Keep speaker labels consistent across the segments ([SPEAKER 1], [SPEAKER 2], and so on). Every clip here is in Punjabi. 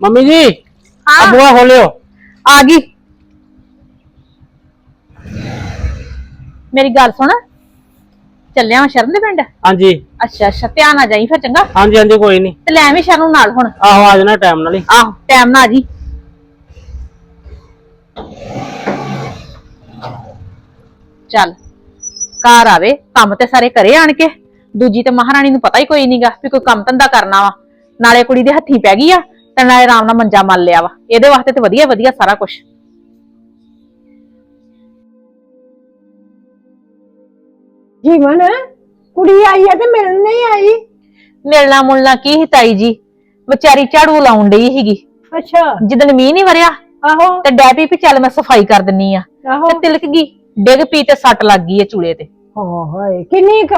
[SPEAKER 1] ਮੰਮੀ ਜੀ ਆ
[SPEAKER 2] ਹਾਂ।
[SPEAKER 1] ਬੂਆ ਖੋਲਿਓ।
[SPEAKER 2] ਆ ਗਈ। ਮੇਰੀ ਗੱਲ ਸੁਣ। ਚੱਲਿਆ ਮੈਂ ਸ਼ਰਨ ਦੇ ਪਿੰਡ?
[SPEAKER 1] ਹਾਂਜੀ।
[SPEAKER 2] ਅੱਛਾ ਅੱਛਾ ਧਿਆਨ ਆ ਜਾਈ ਫਿਰ ਚੰਗਾ।
[SPEAKER 1] ਹਾਂਜੀ ਹਾਂਜੀ ਕੋਈ ਨਹੀਂ
[SPEAKER 2] ਤੇ ਲੈ ਵੀ ਸ਼ਰਨ ਨੂੰ ਨਾਲ ਹੁਣ।
[SPEAKER 1] ਆਹੋ ਆ ਜਾਣਾ ਟਾਈਮ ਨਾਲ ਹੀ।
[SPEAKER 2] ਆਹੋ ਟਾਈਮ ਨਾਲ ਆ ਜੀ। ਚੱਲ ਘਰ ਆਵੇ ਕੰਮ ਤੇ ਸਾਰੇ ਕਰੇ ਆਣ ਕੇ। ਦੂਜੀ ਤੇ ਮਹਾਰਾਣੀ ਨੂੰ ਪਤਾ ਹੀ ਕੋਈ ਨਹੀਂਗਾ ਵੀ ਕੋਈ ਕੰਮ ਧੰਦਾ ਕਰਨਾ ਵਾ। ਨਾਲੇ ਕੁੜੀ ਦੇ ਹੱਥੀ ਪੈ ਗਈ ਆ। ਤੇ ਨਾਲੇ ਆਰਾਮ ਨਾਲ ਮੰਜਾ ਮਲ ਲਿਆ ਵਾ। ਇਹਦੇ ਵਾਸਤੇ ਤੇ ਵਧੀਆ ਵਧੀਆ ਸਾਰਾ ਕੁਝ
[SPEAKER 3] ਜੀਵਨ ਕੁੜੀ ਆਈ ਆ ਤੇ ਮਿਲਣ ਨਹੀਂ ਆਈ?
[SPEAKER 2] ਮਿਲਣਾ ਮੁਲਣਾ ਕੀ ਸੀ ਤਾਈ ਜੀ? ਵਿਚਾਰੀ ਝਾੜੂ ਲਾਉਣ ਡਈ ਸੀਗੀ।
[SPEAKER 3] ਅੱਛਾ।
[SPEAKER 2] ਜਿੱਦਣ ਮੀਂਹ ਨਹੀਂ ਵਰਿਆ
[SPEAKER 3] ਆਹੋ।
[SPEAKER 2] ਤੇ ਡੈਪੀ ਵੀ ਚੱਲ ਮੈਂ ਸਫ਼ਾਈ ਕਰ ਦਿੰਨੀ ਆ।
[SPEAKER 3] ਆਹੋ।
[SPEAKER 2] ਤੇ ਤਿਲਕ ਗਈ ਡਿੱਗ ਪੀ ਤੇ ਸੱਟ ਲੱਗ ਗਈ ਏ ਚੂਲੇ ਤੇ।
[SPEAKER 3] ਹੋ ਹੋਏ ਕਿੰਨੀ ਕ?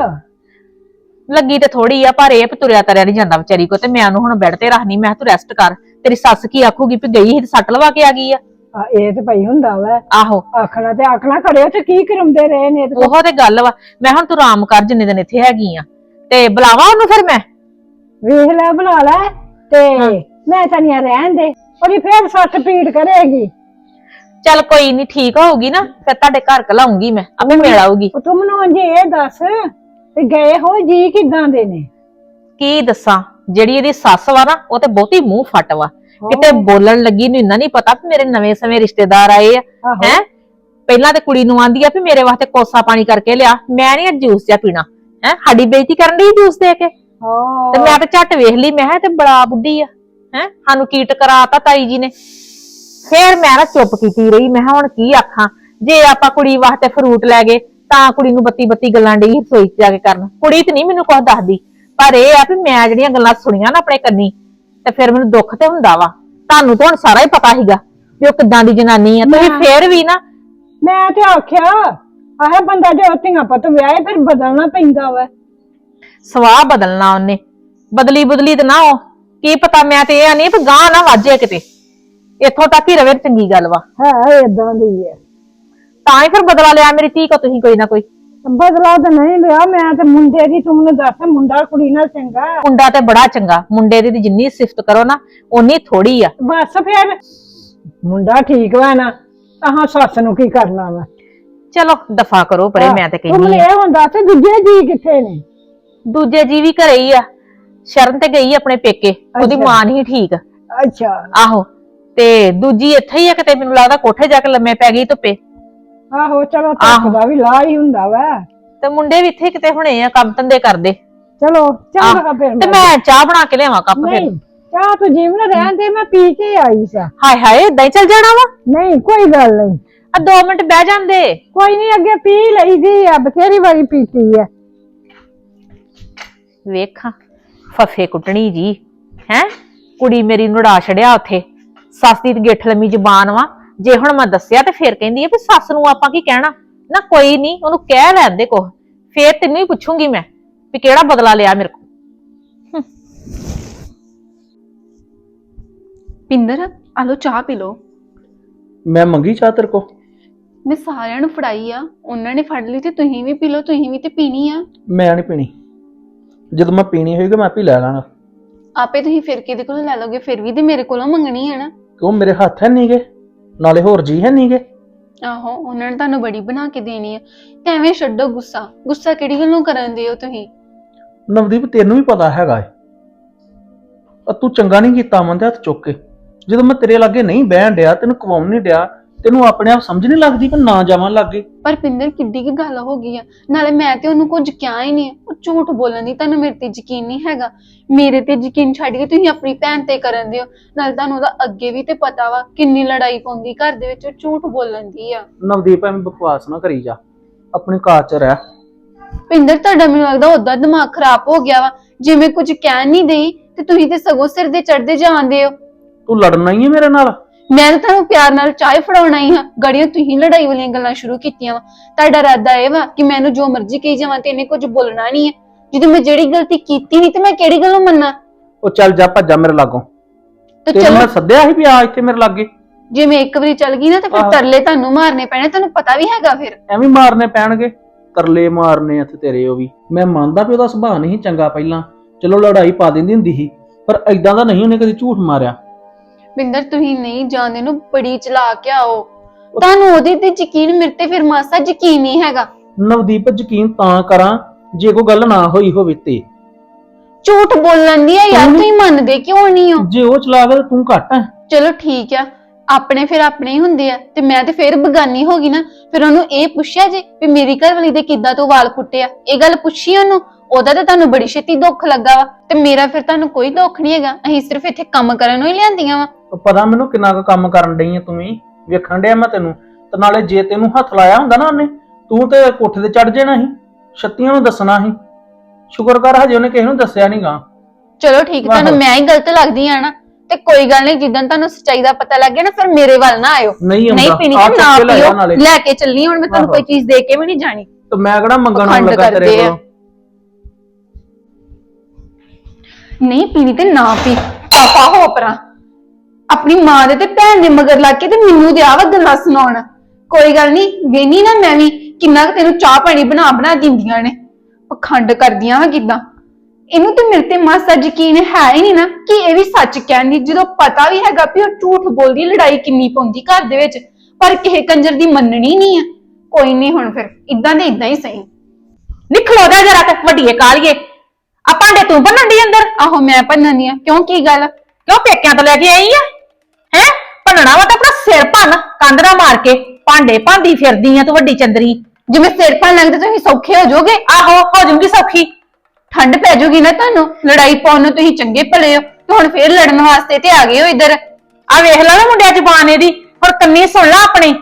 [SPEAKER 2] ਲੱਗੀ ਤੇ ਥੋੜੀ ਆ ਪਰ ਇਹ ਵੀ ਤੁਰਿਆ ਤਰਿਆ ਨਹੀਂ ਜਾਂਦਾ ਵਿਚਾਰੀ ਕੋ ਤੇ ਮੈਂ ਉਹਨੂੰ ਹੁਣ ਬੈੱਡ ਤੇ ਰੱਖਣੀ ਮੈਂ ਕਿਹਾ ਤੂੰ ਰੈਸਟ ਕਰ। ਤੇਰੀ ਸੱਸ ਕੀ ਆਖੂਗੀ ਵੀ ਗਈ ਸੀ ਤੇ ਸੱਟ ਲਵਾ ਕੇ ਆ ਗਈ ਆ?
[SPEAKER 3] ਆ, ਇਹ ਤੇ ਪਈ ਹੁੰਦਾ ਵਾ।
[SPEAKER 2] ਆਹੋ।
[SPEAKER 3] ਆਖਣਾ ਤੇ ਆਖਣਾ ਖੜਿਓ ਤੇ ਕੀ ਕਰਮਦੇ ਰਹੇ ਨੇ ਤੇ?
[SPEAKER 2] ਉਹ ਤੇ ਗੱਲ ਵਾ। ਮੈਂ ਹੁਣ ਤੂੰ ਆਰਾਮ ਕਰ ਜਿੰਨੇ ਦਿਨ ਇੱਥੇ ਹੈਗੀ ਆ। ਤੇ ਬੁਲਾਵਾ ਉਹਨੂੰ ਫਿਰ ਮੈਂ?
[SPEAKER 3] ਵੇਖ ਲੈ ਬਣਾ ਲੈ। ਤੇ ਮੈਂ ਤਾਂ ਨਹੀਂ ਰਹਿਣ ਦੇ। ਉਹਦੀ ਫੇਰ ਸੱਟ ਪੀੜ ਕਰੇਗੀ।
[SPEAKER 2] ਚੱਲ ਕੋਈ ਨਹੀਂ ਠੀਕ ਹੋਊਗੀ ਨਾ। ਫਿਰ ਤੁਹਾਡੇ ਘਰ ਕਲਾਉਂਗੀ ਮੈਂ। ਆਪੇ ਮਿਲ ਆਊਗੀ।
[SPEAKER 3] ਉਹ ਤੂੰ ਮੈਨੂੰ ਜੇ ਇਹ ਦੱਸ। ਤੇ ਗਏ ਹੋ ਜੀ ਕਿਦਾਂ ਦੇ ਨੇ?
[SPEAKER 2] ਕੀ ਦੱਸਾਂ? ਜਿਹੜੀ ਇਹਦੀ ਸੱਸ ਵਾ ਨਾ ਉਹ ਤੇ ਬਹੁਤੀ ਮੂੰਹ ਫੱਟ ਵਾ। ਕਿਤੇ ਬੋਲਣ ਲੱਗੀ ਨੂੰ ਇੰਨਾ ਨਹੀਂ ਪਤਾ ਵੀ ਮੇਰੇ ਨਵੇਂ ਸਮੇਂ ਰਿਸ਼ਤੇਦਾਰ ਆਏ ਆ। ਹੈ? ਪਹਿਲਾਂ ਤੇ ਕੁੜੀ ਨੂੰ ਆਂਦੀ ਆ ਵੀ ਮੇਰੇ ਵਾਸਤੇ ਕੋਸਾ ਪਾਣੀ ਕਰਕੇ ਲਿਆ। ਮੈਂ ਨਹੀਂ ਜੂਸ ਜਿਹਾ ਪੀਣਾ। ਹੈ? ਸਾਡੀ ਬੇਇੱਜ਼ਤੀ ਕਰਨ ਦੀ ਜੂਸ ਦੇ ਕੇ।
[SPEAKER 3] ਹਾਂ।
[SPEAKER 2] ਤੇ ਮੈਂ ਤੇ ਝੱਟ ਵੇਖ ਲਈ ਮੈਂ ਤੇ ਬੜਾ ਬੁੱਢੀ ਆ। ਹੈ? ਸਾਨੂੰ ਕੀਟ ਕਰਾਤਾ ਤਾਈ ਜੀ ਨੇ। ਫੇਰ ਮੈਂ ਨਾ ਚੁੱਪ ਕੀਤੀ ਰਹੀ। ਮੈਂ ਹੁਣ ਕੀ ਆਖਾਂ? ਜੇ ਆਪਾਂ ਕੁੜੀ ਵਾਸਤੇ ਫਰੂਟ ਲੈ ਗਏ ਤਾਂ ਕੁੜੀ ਨੂੰ ਬੱਤੀ ਬੱਤੀ ਗੱਲਾਂ ਡਈ ਰਸੋਈ 'ਚ ਜਾ ਕੇ ਕਰਨ। ਕੁੜੀ ਤੇ ਨਹੀਂ ਮੈਨੂੰ ਕੁਝ ਦੱਸਦੀ। ਪਰ ਇਹ ਆ ਵੀ ਮੈਂ ਜਿਹੜੀਆਂ ਗੱਲਾਂ ਸੁਣੀਆਂ ਨਾ ਆਪਣੇ ਕੰਨੀ ਤੇ ਫਿਰ ਮੈਨੂੰ ਦੁੱਖ ਤੇ ਹੁੰਦਾ ਵਾ। ਤੁਹਾਨੂੰ ਤਾਂ ਹੁਣ ਸਾਰਾ ਹੀ ਪਤਾ ਸੀਗਾ ਵੀ ਉਹ ਕਿੱਦਾਂ ਦੀ ਜਨਾਨੀ ਆ। ਤੁਸੀਂ ਫੇਰ ਵੀ ਨਾ
[SPEAKER 3] ਮੈਂ ਤੇ ਆਖਿਆ ਆਹ ਬੰਦਾ ਜੇ ਧੀਆਂ ਪੁੱਤ ਵਿਆਹੇ ਫਿਰ ਬਦਲਣਾ ਪੈਂਦਾ ਵਾ।
[SPEAKER 2] ਸਵਾਹ ਬਦਲਣਾ ਉਹਨੇ। ਬਦਲੀ ਬਦਲੀ ਤੇ ਨਾ ਉਹ। ਕੀ ਪਤਾ ਮੈਂ ਤੇ ਇਹ ਨਹੀਂ ਵੀ ਗਾਂ ਨਾ ਵਾਜੇ ਕਿਤੇ। ਇੱਥੋਂ ਤੱਕ ਹੀ ਰਵੇ ਤੇ ਚੰਗੀ ਗੱਲ ਵਾ।
[SPEAKER 3] ਹੈ ਇਦਾਂ ਦੀ ਹੈ।
[SPEAKER 2] ਤਾਂ ਹੀ ਫਿਰ ਬਦਲਾ ਲਿਆ ਮੇਰੀ ਧੀ ਕੋ ਤੁਸੀਂ ਕੋਈ ਨਾ ਕੋਈ।
[SPEAKER 3] ਬਦਲਾ ਤਾਂ ਨਹੀਂ ਲਿਆ ਮੈਂ ਤੇ ਮੁੰਡੇ ਦੀ ਤੂੰ ਮੈਨੂੰ ਦੱਸ ਮੁੰਡਾ ਕੁੜੀ ਨਾਲ ਚੰਗਾ? ਹੈ।
[SPEAKER 2] ਮੁੰਡਾ ਤੇ ਬੜਾ ਚੰਗਾ ਮੁੰਡੇ ਦੀ ਤੇ ਜਿੰਨੀ ਸਿਫਤ ਕਰੋ ਨਾ ਓਨੀ ਥੋੜੀ ਆ।
[SPEAKER 3] ਬਸ ਫਿਰ। ਮੁੰਡਾ ਠੀਕ ਵਾ ਨਾ ਤਾਂ ਸੱਸ ਨੂੰ ਕੀ ਕਰਨਾ ਵਾ?
[SPEAKER 2] ਚਲੋ ਦਫਾ ਕਰੋ ਪਰੇ ਮੈਂ ਤੇ
[SPEAKER 3] ਤੂੰ
[SPEAKER 2] ਕਹਿੰਦੀ
[SPEAKER 3] ਮੈਨੂੰ
[SPEAKER 2] ਆ।
[SPEAKER 3] ਇਹ ਹੁੰਦਾ ਤੇ ਦੂਜੇ ਜੀ ਕਿੱਥੇ ਨੇ?
[SPEAKER 2] ਦੂਜੇ ਜੀ ਵੀ ਘਰੇ ਹੀ ਆ। ਸ਼ਰਨ ਤੇ ਗਈ ਆਪਣੇ ਪੇਕੇ ਉਹਦੀ
[SPEAKER 3] ਅੱਛਾ।
[SPEAKER 2] ਮਾਂ ਨਹੀਂ ਠੀਕ।
[SPEAKER 3] ਅੱਛਾ।
[SPEAKER 2] ਆਹੋ ਤੇ ਦੂਜੀ ਇੱਥੇ ਹੀ ਆ ਕਿਤੇ ਮੈਨੂੰ ਲੱਗਦਾ ਕੋਠੇ ਜਾ ਕੇ ਲੰਮੇ ਪੈ ਗਈ ਧੁੱਪੇ।
[SPEAKER 3] ਆਹੋ ਚਲੋ
[SPEAKER 2] ਆਹੋ।
[SPEAKER 3] ਧੁੱਪ ਦਾ ਵੀ ਲਾ ਹੀ ਹੁੰਦਾ ਵਾ।
[SPEAKER 2] ਤੇ ਮੁੰਡੇ ਵੀ ਇੱਥੇ ਕਿਤੇ ਹੁਣੇ ਆ ਕੰਮ ਧੰਦੇ ਕਰਦੇ।
[SPEAKER 3] ਚਲੋ ਚੰਗਾ
[SPEAKER 2] ਆਹ,
[SPEAKER 3] ਫਿਰ
[SPEAKER 2] ਤੇ ਮੈਂ ਚਾਹ ਬਣਾ ਕੇ ਲਿਆਵਾਂ ਕੱਪ ਫਿਰ।
[SPEAKER 3] ਨਹੀਂ ਚਾਹ ਤੂੰ ਜੀਵਨ ਰਹਿਣ ਦੇ ਮੈਂ ਪੀ ਕੇ ਆਈ ਸਾਂ।
[SPEAKER 2] ਹਾਏ ਹਾਏ ਏਦਾਂ ਹੀ ਚੱਲ ਜਾਣਾ ਵਾ?
[SPEAKER 3] ਨਹੀਂ ਕੋਈ ਗੱਲ ਨਹੀਂ।
[SPEAKER 2] ਆ 2 ਮਿੰਟ ਬਹਿ ਜਾਂਦੇ।
[SPEAKER 3] ਕੋਈ ਨਹੀਂ ਅੱਗੇ ਪੀ ਲਈਦੀ ਆ ਬਥੇਰੀ ਵਾਰੀ ਪੀਤੀ ਆ।
[SPEAKER 2] ਵੇਖਾਂ ਫਫੇ ਕੁੱਟਣੀ ਜੀ ਹੈ? ਕੁੜੀ ਮੇਰੀ ਨੂੰ ਉਡਾ ਛੜਿਆ ਉੱਥੇ। ਸੱਸ ਦੀ ਤੇ ਗਿੱਠ ਲੰਮੀ ਜ਼ਬਾਨ ਵਾ। ਜੇ ਹੁਣ ਮੈਂ ਦੱਸਿਆ ਤੇ ਫਿਰ ਕਹਿੰਦੀ ਆ ਵੀ ਸੱਸ ਨੂੰ ਆਪਾਂ ਕੀ ਕਹਿਣਾ? ਨਾ ਕੋਈ ਨਹੀਂ ਉਹਨੂੰ ਕਹਿ ਲੈਣ ਦੇ ਕੁਛ। ਫੇਰ ਤੈਨੂੰ ਹੀ ਪੁੱਛੂੰਗੀ ਮੈਂ ਵੀ ਕਿਹੜਾ ਬਦਲਾ ਲਿਆ ਮੇਰੇ ਕੋਲ।
[SPEAKER 4] ਪਿੰਦਰ ਆ ਲੋ ਚਾਹ ਪੀ ਲੋ
[SPEAKER 1] ਮੈਂ ਮੰਗੀ ਚਾਹ ਤੇਰੇ ਕੋ
[SPEAKER 4] ਮੈਂ ਸਾਰਿਆਂ ਨੂੰ ਫੜਾਈ ਆ। ਉਹਨਾਂ ਨੇ ਫੜ ਲਈ ਤੇ ਤੁਸੀਂ ਵੀ ਪੀ ਲੋ ਤੁਸੀਂ ਵੀ ਤੇ ਪੀਣੀ ਆ।
[SPEAKER 1] ਮੈਂ ਨਹੀਂ ਪੀਣੀ। ਜਦੋਂ ਮੈਂ ਪੀਣੀ ਹੋਏਗੀ ਮੈਂ ਆਪੇ ਲੈ ਲਾਂਗਾ।
[SPEAKER 4] ਆਪੇ ਤੁਸੀਂ ਫਿਰ ਕਿਹਦੇ ਕੋਲੋਂ ਲੈ ਲੋਗੇ ਫਿਰ ਵੀ ਤੇ ਮੇਰੇ ਕੋਲੋਂ ਮੰਗਣੀ ਹੈ ਨਾ।
[SPEAKER 1] ਕਿਉਂ? ਮੇਰੇ ਹੱਥ ਹੈ ਨਹੀਂਗੇ ਨਾਲੇ ਹੋਰ ਜੀ ਹੈ ਨਹੀਂਗੇ
[SPEAKER 4] ਆਹੋ ਉਹਨਾਂ ਨੇ ਤੁਹਾਨੂੰ ਬੜੀ ਬਣਾ ਕੇ ਦੇਣੀ ਆ। ਤੇ ਐਵੇਂ ਛੱਡੋ ਗੁੱਸਾ। ਗੁੱਸਾ ਕਿਹੜੀ ਗੱਲੋਂ ਕਰਨ ਦੇ ਹੋ ਤੁਸੀਂ?
[SPEAKER 1] ਨਵਦੀਪ ਤੈਨੂੰ ਵੀ ਪਤਾ ਹੈਗਾ ਏ। ਆ ਤੂੰ ਚੰਗਾ ਨਹੀਂ ਕੀਤਾ ਮੰਦੇ ਹੱਥ ਚੁੱਕ ਕੇ। ਜਦੋਂ ਮੈਂ ਤੇਰੇ ਲਾਗੇ ਨਹੀਂ ਬਹਿਣ ਡਿਆ ਤੈਨੂੰ ਕਵਾਉਣ ਨਹੀਂ ਡਿਆ ਤੈਨੂੰ ਆਪਣੇ ਆਪ ਸਮਝ ਨਹੀਂ ਲੱਗਦੀ ਕਿ ਨਾ ਜਾਵਾਂ ਲਾਗੇ?
[SPEAKER 4] ਪਰ ਪਿੰਦਰ ਕਿੱਡੀ ਕੀ ਗੱਲ ਹੋ ਗਈ ਆ। ਨਾਲੇ ਮੈਂ ਤੇ ਉਹਨੂੰ ਕੁਝ ਕਿਹਾ ਹੀ ਨਹੀਂ। ਉਹ ਝੂਠ ਬੋਲਣ ਦੀ ਤੁਹਾਨੂੰ ਮੇਰੇ ਤੇ ਯਕੀਨ ਨਹੀਂ ਹੈਗਾ। ਮੇਰੇ ਤੇ ਯਕੀਨ ਛੱਡ ਕੇ ਤੁਸੀਂ ਆਪਣੀ ਭੈਣ ਤੇ ਕਰਨ ਦਿਓ। ਨਾਲੇ ਤੁਹਾਨੂੰ ਉਹਦਾ ਅੱਗੇ ਵੀ ਤੇ ਪਤਾ ਵਾ ਕਿੰਨੀ ਲੜਾਈ ਪਾਉਂਦੀ ਘਰ ਦੇ ਵਿੱਚ ਉਹ ਝੂਠ ਬੋਲਣ ਦੀ ਆ।
[SPEAKER 1] ਨਵਦੀਪ ਐਵੇਂ ਬਕਵਾਸ ਨਾ ਕਰੀ ਜਾ। ਆਪਣੀ ਕਾਰ ਚ ਰਹਿ।
[SPEAKER 4] ਪਿੰਦਰ ਤੁਹਾਡਾ ਮੈਨੂੰ ਲੱਗਦਾ ਉਦਾਂ ਦਿਮਾਗ ਖਰਾਬ ਹੋ ਗਿਆ ਵਾ। ਜਿਵੇਂ ਕੁਝ ਕਹਿ ਨਹੀਂ ਦੇਈ ਤੇ ਤੁਸੀਂ ਤੇ ਸਗੋਂ ਸਿਰ ਦੇ ਚੜਦੇ ਜਾਂਦੇ ਹੋ।
[SPEAKER 1] ਤੂੰ ਲੜਨਾ ਹੀ ਹੈ ਮੇਰੇ ਨਾਲ।
[SPEAKER 4] ਮੈਂ ਤਾਂ ਤੁਹਾਨੂੰ ਪਿਆਰ ਨਾਲ ਚਾਹ ਫੜਾਉਣਾ ਹੀ ਹਾਂ। ਗੜੀਆਂ ਤੁਸੀਂ ਲੜਾਈ ਵਾਲੀਆਂ ਗੱਲਾਂ ਸ਼ੁਰੂ ਕੀਤੀਆਂ ਵਾ। ਤੁਹਾਡਾ ਇਰਾਦਾ ਇਹ ਵਾ ਕਿ ਮੈਨੂੰ ਜੋ ਮਰਜ਼ੀ ਕਹੀ ਜਾਵਾਂ ਤੇ ਇਹਨੇ ਕੁਝ ਬੋਲਣਾ ਨਹੀਂ ਹੈ। ਜਦੋਂ ਮੈਂ ਜਿਹੜੀ ਗਲਤੀ ਕੀਤੀ ਨਹੀਂ ਤੇ ਮੈਂ ਕਿਹੜੀ ਗੱਲੋਂ ਮੰਨਾਂ?
[SPEAKER 1] ਉਹ ਚੱਲ ਜਾ ਭੱਜਾ ਮੇਰੇ ਲਾਗੋਂ।
[SPEAKER 4] ਤੇ
[SPEAKER 1] ਤੈਨੂੰ
[SPEAKER 4] ਚਲੋ।
[SPEAKER 1] ਮੈਂ ਸੱਦਿਆ ਸੀ ਵੀ ਆ ਇੱਥੇ ਮੇਰੇ ਲਾਗੇ?
[SPEAKER 4] ਜੇ ਮੈਂ ਇੱਕ ਵਾਰੀ ਚੱਲ ਗਈ ਨਾ ਤੇ ਫਿਰ
[SPEAKER 1] ਆਹੋ।
[SPEAKER 4] ਤਰਲੇ ਤੁਹਾਨੂੰ ਮਾਰਨੇ ਪੈਣੇ ਤੁਹਾਨੂੰ ਪਤਾ ਵੀ ਹੈਗਾ ਫਿਰ।
[SPEAKER 1] ਐਵੇਂ ਮਾਰਨੇ ਪੈਣਗੇ। ਤਰਲੇ ਮਾਰਨੇ ਇੱਥੇ ਤੇਰੇ ਉਹ ਵੀ। ਮੈਂ ਮੰਨਦਾ ਵੀ ਉਹਦਾ ਸੁਭਾਅ ਨਹੀਂ ਚੰਗਾ ਪਹਿਲਾਂ। ਚਲੋ ਲੜਾਈ ਪਾ ਦਿੰਦੀ ਹੁੰਦੀ ਸੀ ਪਰ ਐਦਾਂ ਦਾ ਨਹੀਂ ਉਹਨੇ ਕਦੀ ਝੂਠ ਮਾਰਿਆ।
[SPEAKER 4] ਬਿੰਦਰ ਤੁਸੀਂ ਨਹੀਂ ਜਾਣਦੇ ਨੂੰ ਬੜੀ ਚਲਾਕ ਆ ਉਹ ਤੁਹਾਨੂੰ ਉਹਦੇ ਤੇ ਯਕੀਨ ਮੇਰੇ ਤੇ ਫਿਰ ਮਾਸਾ ਯਕੀਨ ਨਹੀਂ ਹੈਗਾ।
[SPEAKER 1] ਨਵਦੀਪ ਯਕੀਨ ਤਾਂ ਕਰਾਂ ਜੇ ਕੋਈ ਗੱਲ ਨਾ ਹੋਈ ਹੋਵੇ ਤੇ।
[SPEAKER 4] ਝੂਠ ਬੋਲਣ ਦੀ ਆ ਯਾਰ
[SPEAKER 1] ਤੂੰ-
[SPEAKER 4] ਤੁਸੀਂ ਮੰਨਦੇ ਕਿਉਂ ਨਹੀਂ ਹੋ?
[SPEAKER 1] ਜੇ ਉਹ ਚਲਾ ਗਿਆ ਤਾਂ ਤੂੰ ਘੱਟ ਹੈ
[SPEAKER 4] ਚਲੋ ਠੀਕ ਆ ਆਪਣੇ ਫਿਰ ਆਪਣੇ ਹੀ ਹੁੰਦੇ ਆ ਤੇ ਮੈਂ ਤੇ ਫਿਰ ਬਗਾਨੀ ਹੋ ਗਈ ਨਾ ਫਿਰ ਉਹਨੂੰ ਇਹ ਪੁੱਛਿਆ ਜੇ ਵੀ ਮੇਰੀ ਘਰ ਵਾਲੀ ਦੇ ਕਿੱਦਾਂ ਤੋਂ ਵਾਲ ਪੁੱਟਿਆ। ਇਹ ਗੱਲ ਪੁੱਛੀ ਉਹਨੂੰ ਉਹਦਾ ਤਾਂ ਤੁਹਾਨੂੰ ਬੜੀ ਛੇਤੀ ਦੁੱਖ ਲੱਗਾ ਵਾ ਤੇ ਮੇਰਾ ਫਿਰ ਤੁਹਾਨੂੰ ਕੋਈ ਦੁੱਖ ਨਹੀਂ ਹੈਗਾ ਅਸੀਂ ਸਿਰਫ ਇੱਥੇ ਕੰਮ ਕਰਨ ਨੂੰ ਹੀ ਲਿਆਂਦੀਆਂ ਵਾ।
[SPEAKER 1] ਉਹ ਪਤਾ ਮੈਨੂੰ ਕਿੰਨਾ ਕੁ ਕੰਮ ਕਰਨ ਡਈ ਆ ਤੂੰ ਵੀ ਵੇਖਣ ਡਿਆ ਮੈਂ ਤੈਨੂੰ। ਤੇ ਨਾਲੇ ਜੇ ਤੈਨੂੰ ਹੱਥ ਲਾਇਆ ਹੁੰਦਾ ਨਾ ਉਹਨੇ ਤੂੰ ਤੇ ਕੋਠੇ ਤੇ ਚੜ ਜਾਣਾ ਸੀ ਛੱਤੀਆਂ ਨੂੰ ਦੱਸਣਾ ਸੀ। ਸ਼ੁਕਰ ਕਰ ਹਜੇ ਉਹਨੇ ਕਿਸੇ ਨੂੰ ਦੱਸਿਆ ਨਹੀਂਗਾ
[SPEAKER 4] ਚਲੋ ਠੀਕ ਤੁਹਾਨੂੰ
[SPEAKER 1] ਆਹੋ।
[SPEAKER 4] ਮੈਂ ਹੀ ਗਲਤ ਲੱਗਦੀ ਆ ਨਾ ਤੇ ਕੋਈ ਗੱਲ ਨਹੀਂ ਜਿੱਦਣ ਤੁਹਾਨੂੰ ਸੱਚਾਈ ਦਾ ਪਤਾ ਲੱਗ ਗਿਆ ਨਾ ਫਿਰ ਮੇਰੇ ਵੱਲ ਨਾ ਆਇਓ।
[SPEAKER 1] ਨਹੀਂ ਆਉਂਦਾ।
[SPEAKER 4] ਪੀਣੀ
[SPEAKER 1] ਆਹ
[SPEAKER 4] ਤੇ
[SPEAKER 1] ਚੁੱਕ
[SPEAKER 4] ਨਾ
[SPEAKER 1] ਕੇ ਲੈ ਜਾ
[SPEAKER 4] ਪੀਓ ਲੈ ਕੇ ਚੱਲੀ ਹੁਣ ਮੈਂ ਤੁਹਾਨੂੰ
[SPEAKER 1] ਆਹੋ।
[SPEAKER 4] ਕੋਈ ਚੀਜ਼ ਦੇ ਕੇ ਵੀ ਨਹੀਂ ਜਾਣੀ।
[SPEAKER 1] ਤੇ ਮੈਂ ਕਿਹੜਾ ਮੰਗਣ
[SPEAKER 4] ਪਖੰਡ
[SPEAKER 1] ਲੱਗਾ ਤੇਰੇ
[SPEAKER 4] ਕਰਦੇ ਆ।
[SPEAKER 1] ਕੋਲ?
[SPEAKER 4] ਨਹੀਂ ਪੀਣੀ ਤੇ ਨਾ ਪੀ ਪਾਪਾ ਹੋ ਪਰਾਂ। ਆਪਣੀ ਮਾਂ ਦੇ ਤੇ ਭੈਣ ਦੇ ਮਗਰ ਲੱਗ ਕੇ ਤੇ ਮੈਨੂੰ ਦਿਆ ਵਾ ਗੱਲਾਂ ਸੁਣਾਉਣ। ਕੋਈ ਗੱਲ ਨਹੀਂ ਵੇਨੀ ਨਾ ਮੈਂ ਵੀ ਕਿੰਨਾ ਕੁ ਤੈਨੂੰ ਚਾਹ ਪਾਣੀ ਬਣਾ ਬਣਾ ਦਿੰਦੀਆਂ ਨੇ। ਪਖੰਡ ਕਰਦੀਆਂ ਵਾ ਕਿਦਾਂ। ਇਹਨੂੰ ਤੇ ਮੇਰੇ ਤੇ ਮਾਸਾ ਯਕੀਨ ਹੈ ਹੀ ਨਹੀਂ ਨਾ ਕਿ ਇਹ ਵੀ ਸੱਚ ਕਹਿੰਦੀ ਜਦੋਂ ਪਤਾ ਵੀ ਹੈਗਾ ਵੀ ਉਹ ਝੂਠ ਬੋਲਦੀ, ਲੜਾਈ ਕਿੰਨੀ ਪਾਉਂਦੀ ਘਰ ਦੇ ਵਿੱਚ, ਪਰ ਕਿਸੇ ਕੰਜਰ ਦੀ ਮੰਨਣੀ ਨਹੀਂ ਆ। ਕੋਈ ਨਹੀਂ ਹੁਣ ਫਿਰ ਇਦਾਂ ਦੇ ਇਦਾਂ ਹੀ ਸਹੀ।
[SPEAKER 2] ਨਿਖਲੋ ਜਾ ਜਰਾ ਤੱਕ ਵੱਡੀਏ ਕਾਲੀਏ ਆ ਭਾਂਡੇ ਤੂੰ ਭੰਨਣ ਦੀ ਅੰਦਰ?
[SPEAKER 4] ਆਹੋ ਮੈਂ ਭੰਨਣੀ ਆ। ਕਿਉਂ, ਕੀ ਗੱਲ?
[SPEAKER 2] ਕਿਉਂ ਪੇਕਿਆਂ ਤੋਂ ਲੈ ਕੇ ਆਈ ਆ? ਭੰਨਣਾ ਵਾ ਤਾਂ ਆਪਣਾ ਸਿਰ ਭੰਨ ਕੰਧ ਨਾ ਮਾਰ ਕੇ। ਭਾਂਡੇ ਭਾਂਦੀ ਫਿਰਦੀ ਆ ਤੂੰ ਵੱਡੀ ਚੰਦਰੀ।
[SPEAKER 4] ਜਿਵੇਂ ਸਿਰ ਭੰਨ ਲੱਗਦਾ ਤੁਸੀਂ ਸੌਖੇ ਹੋ ਜਾਓਗੇ।
[SPEAKER 2] ਆਹੋ ਹੋ ਜਾਊਗੀ ਸੌਖੀ।
[SPEAKER 4] ਠੰਡ ਪੈ ਜਾਊਗੀ ਨਾ ਤੁਹਾਨੂੰ। ਲੜਾਈ ਪਾਉਣ ਨੂੰ ਤੁਸੀਂ ਚੰਗੇ ਭਲੇ ਹੋ। ਤੇ ਹੁਣ ਫੇਰ ਲੜਨ ਵਾਸਤੇ ਤੇ ਆ ਗਏ ਹੋ ਇੱਧਰ।
[SPEAKER 2] ਆ ਵੇਖ ਲੈ ਨਾ ਮੁੰਡਿਆਂ ਜ਼ਬਾਨ ਇਹਦੀ। ਹੁਣ ਕੰਨੀ ਸੁਣ ਲੈ ਆਪਣੀ।